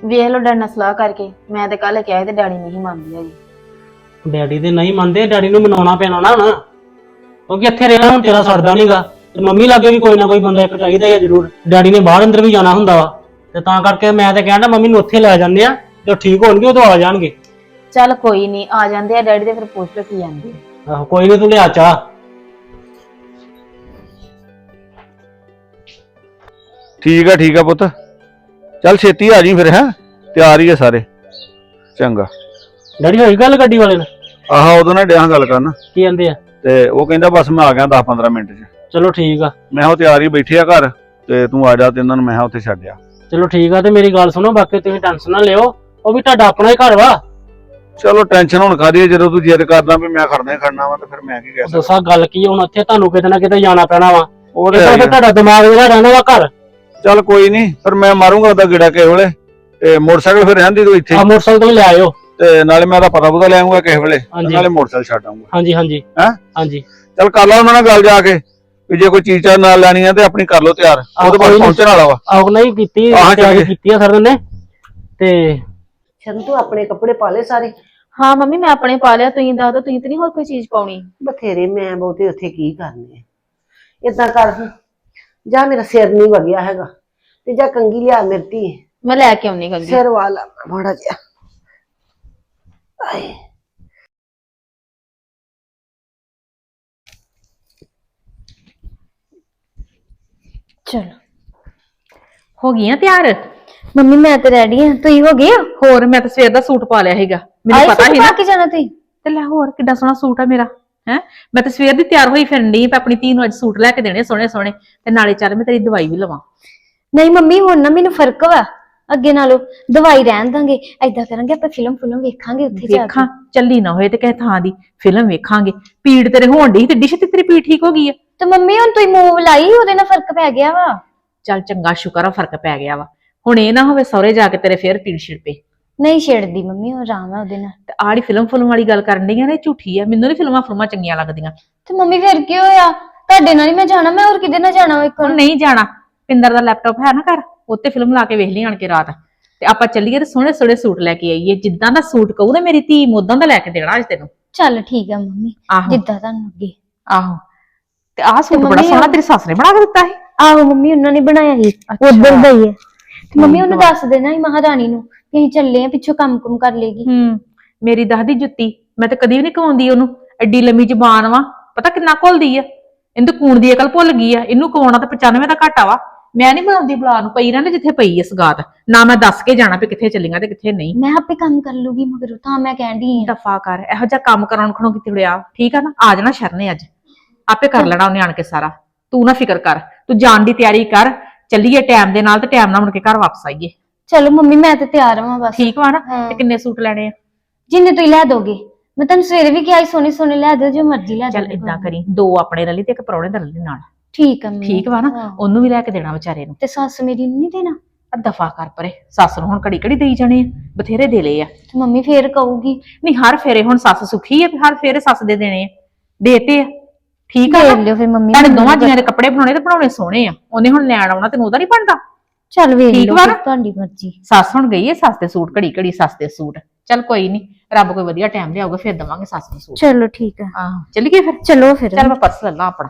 [SPEAKER 7] ਵੇਖ ਲਓ ਡੈਡੀ ਨਾਲ ਸਲਾਹ ਕਰਕੇ ਮੈਂ ਤੇ ਕੱਲ ਕਿਹਾ ਸੀ ਤੇ ਡੈਡੀ ਨਹੀਂ ਮੰਨਦੀ ਹੈਗੀ।
[SPEAKER 6] ਡੈਡੀ ਦੇ ਨਹੀਂ ਮੰਨਦੇ ਡੈਡੀ ਨੂੰ ਮਨਾਉਣਾ ਪੈਣਾ ਨਾ ਹੁਣ। ਕਿਉਂਕਿ ਇੱਥੇ ਰਹਿਣਾ ਹੁਣ ਤੇਰਾ ਸਰਦਾ ਨਹੀਂਗਾ ਤੇ ਮੰਮੀ ਲਾਗੇ ਵੀ ਕੋਈ ਨਾ ਕੋਈ ਬੰਦਾ ਇੱਕ ਚਾਹੀਦਾ ਹੀ ਆ ਜ਼ਰੂਰ। ਡੈਡੀ ਨੇ ਬਾਹਰ ਅੰਦਰ ਵੀ ਜਾਣਾ ਹੁੰਦਾ ਵਾ। ਤੇ ਤਾਂ ਕਰਕੇ ਮੈਂ ਤੇ ਕਹਿੰਦਾ ਮੰਮੀ ਨੂੰ ਉੱਥੇ ਲੈ ਜਾਂਦੇ ਆ। ਜਦੋਂ ਠੀਕ ਹੋਣਗੇ ਉਦੋਂ ਆ ਜਾਣਗੇ।
[SPEAKER 7] ਚੱਲ ਕੋਈ ਨਹੀਂ ਆ ਜਾਂਦੇ ਆ ਡੈਡੀ ਦੇ ਫਿਰ ਪੁੱਛ ਲਓ ਕੀ ਜਾਂਦੇ
[SPEAKER 6] ਆਹੋ ਕੋਈ ਨਹੀਂ ਤੂੰ ਲਿਆ ਚਾਹ।
[SPEAKER 5] ਠੀਕ ਆ ਠੀਕ ਆ ਪੁੱਤ। ਚੱਲ ਛੇਤੀ ਆ ਜੀ ਫਿਰ ਹੈ? ਤਿਆਰ ਹੀ ਆ ਸਾਰੇ। ਚੰਗਾ।
[SPEAKER 6] ਡੈਡੀ ਹੋਈ ਗੱਲ ਗੱਡੀ ਵਾਲੇ ਨਾਲ?
[SPEAKER 5] ਆਹ ਉਦੋਂ ਨਾਲ ਡਿਆਂ ਗੱਲ ਕਰਨ।
[SPEAKER 6] ਕੀ ਕਹਿੰਦੇ ਆ?
[SPEAKER 5] ਤੇ ਉਹ ਕਹਿੰਦਾ ਬਸ ਮੈਂ ਆ ਗਿਆ 10 15 ਮਿੰਟ 'ਚ।
[SPEAKER 6] ਚਲੋ ਠੀਕ ਆ।
[SPEAKER 5] ਮੈਂ ਉਹ ਤਿਆਰ ਹੀ ਬੈਠੇ ਆ ਘਰ ਤੇ ਤੂੰ ਆ ਜਾ ਤੇ ਇਹਨਾਂ ਨੂੰ ਮੈਂ ਕਿਹਾ ਉੱਥੇ ਛੱਡਿਆ
[SPEAKER 6] ਚਲੋ ਠੀਕ ਆ ਤੇ ਮੇਰੀ ਗੱਲ ਸੁਣੋ ਬਾਕੀ ਤੁਸੀਂ ਟੈਨਸ਼ਨ ਨਾ ਲਿਓ। ਉਹ ਵੀ ਤੁਹਾਡਾ ਆਪਣਾ ਹੀ ਘਰ ਵਾ।
[SPEAKER 5] ਚਲੋ ਟੈਨਸ਼ਨ ਹੁਣ ਹੈ ਜਦੋਂ ਤੂੰ ਜਿੱਦ ਕਰਦਾ ਵੀ ਮੈਂ ਖੜਨਾ ਹੀ ਖੜਨਾ ਵਾ ਤੇ ਫਿਰ ਮੈਂ ਕੀ ਕਹਿ ਸਕਦਾ?
[SPEAKER 6] ਦੱਸਾਂ ਗੱਲ ਕੀ ਆ, ਹੁਣ ਉੱਥੇ ਤੁਹਾਨੂੰ ਕਿਤੇ ਨਾ ਕਿਤੇ ਜਾਣਾ ਪੈਣਾ ਵਾ।
[SPEAKER 5] ਉਹ ਤੇ
[SPEAKER 6] ਫਿਰ। ਤੁਹਾਡਾ ਦਿਮਾਗ ਜਿਹੜਾ ਰਹਿਣਾ ਵਾ ਘਰ।
[SPEAKER 5] ਚੱਲ ਕੋਈ ਨਹੀਂ ਫਿਰ ਮੈਂ ਮਾਰੂੰਗਾ ਉਹਦਾ ਗੇੜਾ ਕਿਸੇ ਵੇਲੇ ਤੇ ਮੋਟਰਸਾਈਕਲ ਫਿਰ ਰਹਿੰਦੀ ਤੂੰ ਇੱਥੇ?
[SPEAKER 6] ਆ ਮੋਟਰਸਾਈਕਲ ਤੋਂ ਲੈ ਆਇਓ।
[SPEAKER 5] ਤੇ ਨਾਲੇ ਮੈਂ ਉਹਦਾ ਪਤਾ ਪਤਾ ਲੈ ਆਉਂਗਾ ਕਿਸੇ ਵੇਲੇ ਤੇ
[SPEAKER 6] ਹਾਂਜੀ।
[SPEAKER 5] ਨਾਲੇ ਮੋਟਰਸਾਈਕਲ ਛੱਡ ਆਉਂਗਾ
[SPEAKER 6] ਹਾਂਜੀ ਹਾਂਜੀ।
[SPEAKER 5] ਹੈਂ?
[SPEAKER 6] ਹਾਂਜੀ।
[SPEAKER 5] ਚੱਲ ਕਰ ਲਾ ਉਹਨਾਂ ਨਾਲ ਗੱਲ ਜਾ ਕੇ ਵੀ ਜੇ ਕੋਈ ਚੀਜ਼ ਨਾਲ ਲੈਣੀ ਆ ਤੇ ਆਪਣੀ ਕਰ ਲਓ ਤਿਆਰ ਉਹਦੇ
[SPEAKER 6] ਕੋਈ
[SPEAKER 5] ਬਾਅਦ
[SPEAKER 6] ਨੀ।
[SPEAKER 5] ਪਹੁੰਚਣ ਵਾਲਾ ਵਾ।
[SPEAKER 6] ਆਹ ਨਹੀਂ ਕੀਤੀ
[SPEAKER 5] ਆਹ।
[SPEAKER 6] ਕੀਤੀ? ਆ ਸਰ ਨੇ ਤੇ
[SPEAKER 8] ਸ਼ਨ ਤੂੰ ਆਪਣੇ ਕੱਪੜੇ ਪਾ ਲਏ ਸਾਰੇ।
[SPEAKER 7] ਹਾਂ ਮੰਮੀ ਮੈਂ ਆਪਣੇ ਪਾ ਲਿਆ ਤੁਸੀਂ ਦੱਸ ਦਿਓ ਤੁਸੀਂ ਤੇ ਨਹੀਂ ਹੋਰ ਕੋਈ ਚੀਜ਼ ਪਾਉਣੀ।
[SPEAKER 8] ਬਥੇਰੇ ਮੈਂ ਬਹੁਤੇ ਉੱਥੇ ਕੀ ਕਰਨੇ ਇਦਾਂ ਕਰ ਜਾ ਮੇਰਾ ਸਿਰ ਨਹੀਂ ਵਗਿਆ ਹੈਗਾ ਤੇ ਜਾ ਕੰਗੀ ਲਿਆ ਮਿਰਤੀ
[SPEAKER 7] ਮੈਂ ਲੈ ਕੇ ਆਉਣੀ ਕੰਗੀ
[SPEAKER 8] ਸਿਰ ਵਾਲਾ ਮਾੜਾ ਜਿਹਾ। ਆਏ।
[SPEAKER 7] ਚਲੋ।
[SPEAKER 2] ਹੋ ਗਈਆਂ ਤਿਆਰ?
[SPEAKER 9] ਮੰਮੀ ਮੈਂ ਤੇ ਰੈਡੀ ਆ। ਤੁਸੀਂ ਹੋ ਗਏ ਹੋ
[SPEAKER 2] ਹੋਰ ਮੈਂ ਤਾਂ ਸਵੇਰ ਦਾ ਸੂਟ ਪਾ ਲਿਆ ਸੀਗਾ। ਮੈਨੂੰ ਪਤਾ
[SPEAKER 9] ਪਾ
[SPEAKER 2] ਨਾ।
[SPEAKER 9] ਕੇ ਜਾਣਾ ਤੁਸੀਂ?
[SPEAKER 2] ਤੇ ਲੈ ਹੋਰ ਕਿੱਡਾ ਸੋਹਣਾ ਸੂਟ ਆ ਮੇਰਾ। ਹੈ? ਮੈਂ ਤਾਂ ਸਵੇਰ ਦੀ ਤਿਆਰ ਹੋਈ ਫਿਰਨ ਡਈ ਮੈਂ ਆਪਣੀ ਧੀ ਨੂੰ ਅੱਜ ਸੂਟ ਲੈ ਕੇ ਦੇਣੇ ਸੋਹਣੇ ਸੋਹਣੇ ਤੇ ਨਾਲੇ ਚੱਲ ਮੈਂ ਤੇਰੀ ਦਵਾਈ ਵੀ ਲਵਾਂ।
[SPEAKER 9] ਨਹੀਂ ਮੰਮੀ ਹੁਣ ਨਾ ਮੈਨੂੰ ਫ਼ਰਕ ਵਾ। ਅੱਗੇ ਨਾਲੋਂ ਦਵਾਈ ਰਹਿਣ ਦਾਂਗੇ ਐਦਾਂ ਕਰਾਂਗੇ ਆਪਾਂ ਫਿਲਮ ਫਿਲਮ ਵੇਖਾਂਗੇ ਉੱਥੇ ਜਾ
[SPEAKER 2] ਵੇਖਾਂ
[SPEAKER 9] ਕੇ
[SPEAKER 2] ਚੱਲੀ ਨਾ ਹੋਏ ਤੇ ਕਿਸੇ ਥਾਂ ਦੀ ਫਿਲਮ ਵੇਖਾਂਗੇ। ਪੀੜ ਤੇਰੇ ਹੋਣ ਡਈ ਤੇ ਡਿਸ਼ ਤੇ ਤੇਰੀ ਪੀੜ ਠੀਕ ਹੋ ਗਈ ਆ।
[SPEAKER 9] ਤੇ ਮੰਮੀ ਹੁਣ ਤੁਸੀਂ ਮੂਵ ਲਾਈ ਉਹਦੇ ਨਾਲ ਫ਼ਰਕ ਪੈ ਗਿਆ ਵਾ।
[SPEAKER 2] ਚੱਲ ਚੰਗਾ ਸ਼ੁਕਰ ਆ ਫ਼ਰਕ ਪੈ ਗਿਆ ਵਾ। ਹੁਣ ਇਹ ਨਾ ਹੋਵੇ ਸਹੁਰੇ ਜਾ ਕੇ ਤੇਰੇ ਫੇਰ ਪੀੜ ਛਿੜ ਪਏ
[SPEAKER 9] ਨਹੀਂ ਛੇੜਦੀ ਮੰਮੀ ਉਹ ਆਰਾਮ ਆ ਉਹਦੇ ਨਾਲ।
[SPEAKER 2] ਤੇ ਆੜੀ ਫਿਲਮ ਫਿਲਮ ਵਾਲੀ ਗੱਲ ਕਰਨ ਡਈ ਆ ਨਾ ਝੂਠੀ ਆ। ਮੈਨੂੰ ਨਹੀਂ ਫਿਲਮਾਂ ਫਿਲਮਾਂ ਚੰਗੀਆਂ ਲੱਗਦੀਆਂ।
[SPEAKER 9] ਤੇ ਮੰਮੀ ਫਿਰ ਕੀ ਹੋਇਆ? ਤੁਹਾਡੇ ਨਾਲ ਹੀ ਮੈਂ ਜਾਣਾ ਮੈਂ ਹੋਰ ਕਿਹਦੇ ਨਾਲ ਜਾਣਾ ਵਾ ਇੱਕ
[SPEAKER 2] ਹੁਣ ਨਹੀਂ ਜਾਣਾ। ਪਿੰਦਰ ਦਾ ਲੈਪਟਾਪ ਹੈ ਨਾ ਘਰ ਉੱਤੇ ਫਿਲਮ ਲਾ ਕੇ ਵੇਖ ਲਈ ਆਣ ਕੇ ਰਾਤ। ਤੇ ਆਪਾਂ ਚੱਲੀਏ ਤੇ ਸੋਹਣੇ ਸੋਹਣੇ ਸੂਟ ਲੈ ਕੇ ਆਈਏ। ਜਿੱਦਾਂ ਦਾ ਸੂਟ ਕਹੂ ਨਾ ਮੇਰੀ ਧੀ ਮੋਦਾਂ ਦਾ ਲੈ ਕੇ ਦੇਣਾ ਅੱਜ ਤੈਨੂੰ।
[SPEAKER 9] ਚੱਲ ਠੀਕ ਆ ਮੰਮੀ
[SPEAKER 2] ਆਹੋ।
[SPEAKER 9] ਜਿੱਦਾਂ ਤੁਹਾਨੂੰ ਅੱਗੇ।
[SPEAKER 2] ਆਹੋ। ਤੇ ਆਹ ਸੂਟ ਬੜਾ
[SPEAKER 9] ਮੰਮੀ
[SPEAKER 2] ਸੋਹਣਾ ਤੇਰੀ ਸੱਸ ਨੇ ਬਣਾ ਕੇ ਦਿੱਤਾ ਸੀ।
[SPEAKER 9] ਆਹੋ ਮੰਮੀ ਉਹਨਾਂ ਨੇ ਬਣਾਇਆ ਸੀ। ਉਧਰ ਦਾ ਹੀ ਹੈ ਤੇ ਮੰਮੀ ਉਹਨੂੰ। ਦੱਸ ਦੇਣਾ ਸੀ ਮਹਾਰਾਣੀ ਨੂੰ ਕਿ ਅਸੀਂ ਚੱਲੇ ਆ ਪਿੱਛੋਂ ਕੰਮ ਕੁਮ ਕਰ ਲੇਗੀ
[SPEAKER 2] ਹੂੰ ਮੇਰੀ ਦਹਦੀ ਜੁੱਤੀ। ਮੈਂ ਤਾਂ ਕਦੀ ਵੀ ਨਹੀਂ ਕਵਾਉਂਦੀ ਉਹਨੂੰ ਐਡੀ ਲੰਮੀ ਜ਼ਬਾਨ ਵਾ। ਪਤਾ ਕਿੰਨਾ ਘੁਲਦੀ ਆ? ਇਹਨੂੰ ਤਾਂ ਕੂਣ ਦੀ ਅਕਲ ਭੁੱਲ ਗਈ ਆ। ਇਹਨੂੰ ਕਵਾਉਣਾ ਤਾਂ 95 ਦਾ ਘਾਟਾ ਵਾ। ਮੈਂ ਨਹੀਂ ਬੁਲਾਉਂਦੀ ਬੁਲਾ ਨੂੰ ਪਈ ਰਹਿੰਦੇ ਜਿੱਥੇ ਪਈ ਐ ਸਗਾਤ। ਨਾ ਮੈਂ ਦੱਸ ਕੇ ਜਾਣਾ ਵੀ ਕਿੱਥੇ ਚੱਲੀਆਂ ਤੇ ਕਿੱਥੇ ਨਹੀਂ।
[SPEAKER 9] ਮੈਂ ਆਪੇ ਕੰਮ ਕਰ ਲੂਗੀ ਮਗਰ ਤਾਂ ਮੈਂ ਕਹਿੰਦੀ ਆ।
[SPEAKER 2] ਦਫਾ ਕਰ ਇਹੋ ਜਿਹਾ ਕੰਮ ਕਰਾਉਣ ਖਣੋ ਕਿਤੇ ਲਿਆ ਠੀਕ ਆ ਨਾ? ਆ ਜਾਣਾ ਸ਼ਰਨੇ ਅੱਜ। ਆਪੇ ਕਰ ਲੈਣਾ ਉਹਨੇ ਆਣ ਕੇ ਸਾਰਾ। ਤੂੰ ਨਾ ਫਿਕਰ ਕਰ। ਤੂੰ ਜਾਣ ਦੀ ਤਿਆਰੀ ਕਰ। ਚੱਲੀਏ ਟਾਈਮ ਦੇ ਨਾਲ ਤੇ ਟਾਈਮ ਨਾਲ ਮੁੜ ਕੇ ਘਰ ਵਾਪਸ ਆਈਏ।
[SPEAKER 9] ਚਲੋ ਮੰਮੀ ਮੈਂ ਤੇ ਤਿਆਰ ਹਾਂ ਬਸ।
[SPEAKER 2] ਠੀਕ ਵਾ ਨਾ?
[SPEAKER 9] ਹਾਂ।
[SPEAKER 2] ਤੇ ਕਿੰਨੇ ਸੂਟ ਲੈਣੇ ਆ?
[SPEAKER 9] ਜਿੰਨੇ ਤੁਸੀਂ ਲੈ ਦੋਗੇ। ਮੈਂ ਤੁਹਾਨੂੰ ਸਵੇਰੇ ਵੀ ਕਿਹਾ ਸੀ ਸੋਹਣੇ ਸੋਹਣੇ ਲੈ ਦਿਓ ਜੋ ਮਰਜ਼ੀ ਲੈ
[SPEAKER 2] ਚੱਲ
[SPEAKER 9] ਦਿਓ।
[SPEAKER 2] ਇਦਾਂ ਕਰੀ ਦੋ ਆਪਣੇ ਰਲੀ ਤੇ ਇੱਕ ਪਰੌਣੇ ਦਾ ਰਲੀ ਨਾਲ।
[SPEAKER 9] ਠੀਕ ਆ ਮੰਮੀ।
[SPEAKER 2] ਠੀਕ ਵਾ ਨਾ?
[SPEAKER 9] ਹਾਂ।
[SPEAKER 2] ਉਹਨੂੰ ਵੀ ਲੈ ਕੇ ਦੇਣਾ ਵਿਚਾਰੇ ਨੂੰ।
[SPEAKER 9] ਤੇ ਸੱਸ ਮੇਰੀ ਨੂੰ ਨਹੀਂ ਦੇਣਾ?
[SPEAKER 2] ਆ ਦਫਾ ਕਰ ਪਰੇ। ਸੱਸ ਨੂੰ ਹੁਣ ਘੜੀ ਘੜੀ ਦੇਈ ਜਾਣੇ ਆ ਬਥੇਰੇ ਦੇ ਲਏ ਆ।
[SPEAKER 9] ਤੇ ਮੰਮੀ ਫੇਰ ਕਹੂਗੀ।
[SPEAKER 2] ਨਹੀਂ ਹਰ ਫੇਰੇ ਹੁਣ ਸੱਸ ਸੁਖੀ ਆ ਵੀ ਹਰ ਫੇਰੇ ਸੱਸ ਦੇ ਦੇਣੇ ਆ। ਦੇਤੇ ਆ। ਠੀਕ ਆ
[SPEAKER 9] ਦੇਖ
[SPEAKER 2] ਨਾ?
[SPEAKER 9] ਲਿਓ ਫਿਰ ਮੰਮੀ
[SPEAKER 2] ਤੁਹਾਡੇ
[SPEAKER 9] ਮੈਨੂੰ
[SPEAKER 2] ਦੋਵਾਂ ਜੀਆਂ ਦੇ ਕੱਪੜੇ ਬਣਾਉਣੇ ਤੇ ਬਣਾਉਣੇ ਸੋਹਣੇ ਆ। ਉਹਨੇ ਹੁਣ ਲੈਣ ਆਉਣਾ ਤੈਨੂੰ ਉਹਦਾ ਨਹੀਂ ਬਣਦਾ।
[SPEAKER 9] ਚੱਲ ਵੇਖ
[SPEAKER 2] ਠੀਕ
[SPEAKER 9] ਲਓ
[SPEAKER 2] ਵਾ
[SPEAKER 9] ਫਿਰ
[SPEAKER 2] ਨਾ?
[SPEAKER 9] ਤੁਹਾਡੀ ਮਰਜ਼ੀ।
[SPEAKER 2] ਸੱਸ ਹੁਣ ਗਈ ਹੈ ਸੱਸ ਦੇ ਸੂਟ ਘੜੀ ਘੜੀ ਸੱਸ ਦੇ ਸੂਟ। ਚੱਲ ਕੋਈ ਨਹੀਂ ਰੱਬ ਕੋਈ ਵਧੀਆ ਟਾਈਮ ਲਿਆਊਗਾ ਫਿਰ ਦਵਾਂਗੇ ਸੱਸ ਨੂੰ ਸੂਟ।
[SPEAKER 9] ਚਲੋ ਠੀਕ ਆ।
[SPEAKER 2] ਆਹੋ ਚੱਲੀਏ ਫਿਰ?
[SPEAKER 9] ਚਲੋ ਫਿਰ।
[SPEAKER 2] ਚੱਲ ਮੈਂ ਪਰਸ ਲੈ ਲਾਂ ਆਪਣਾ।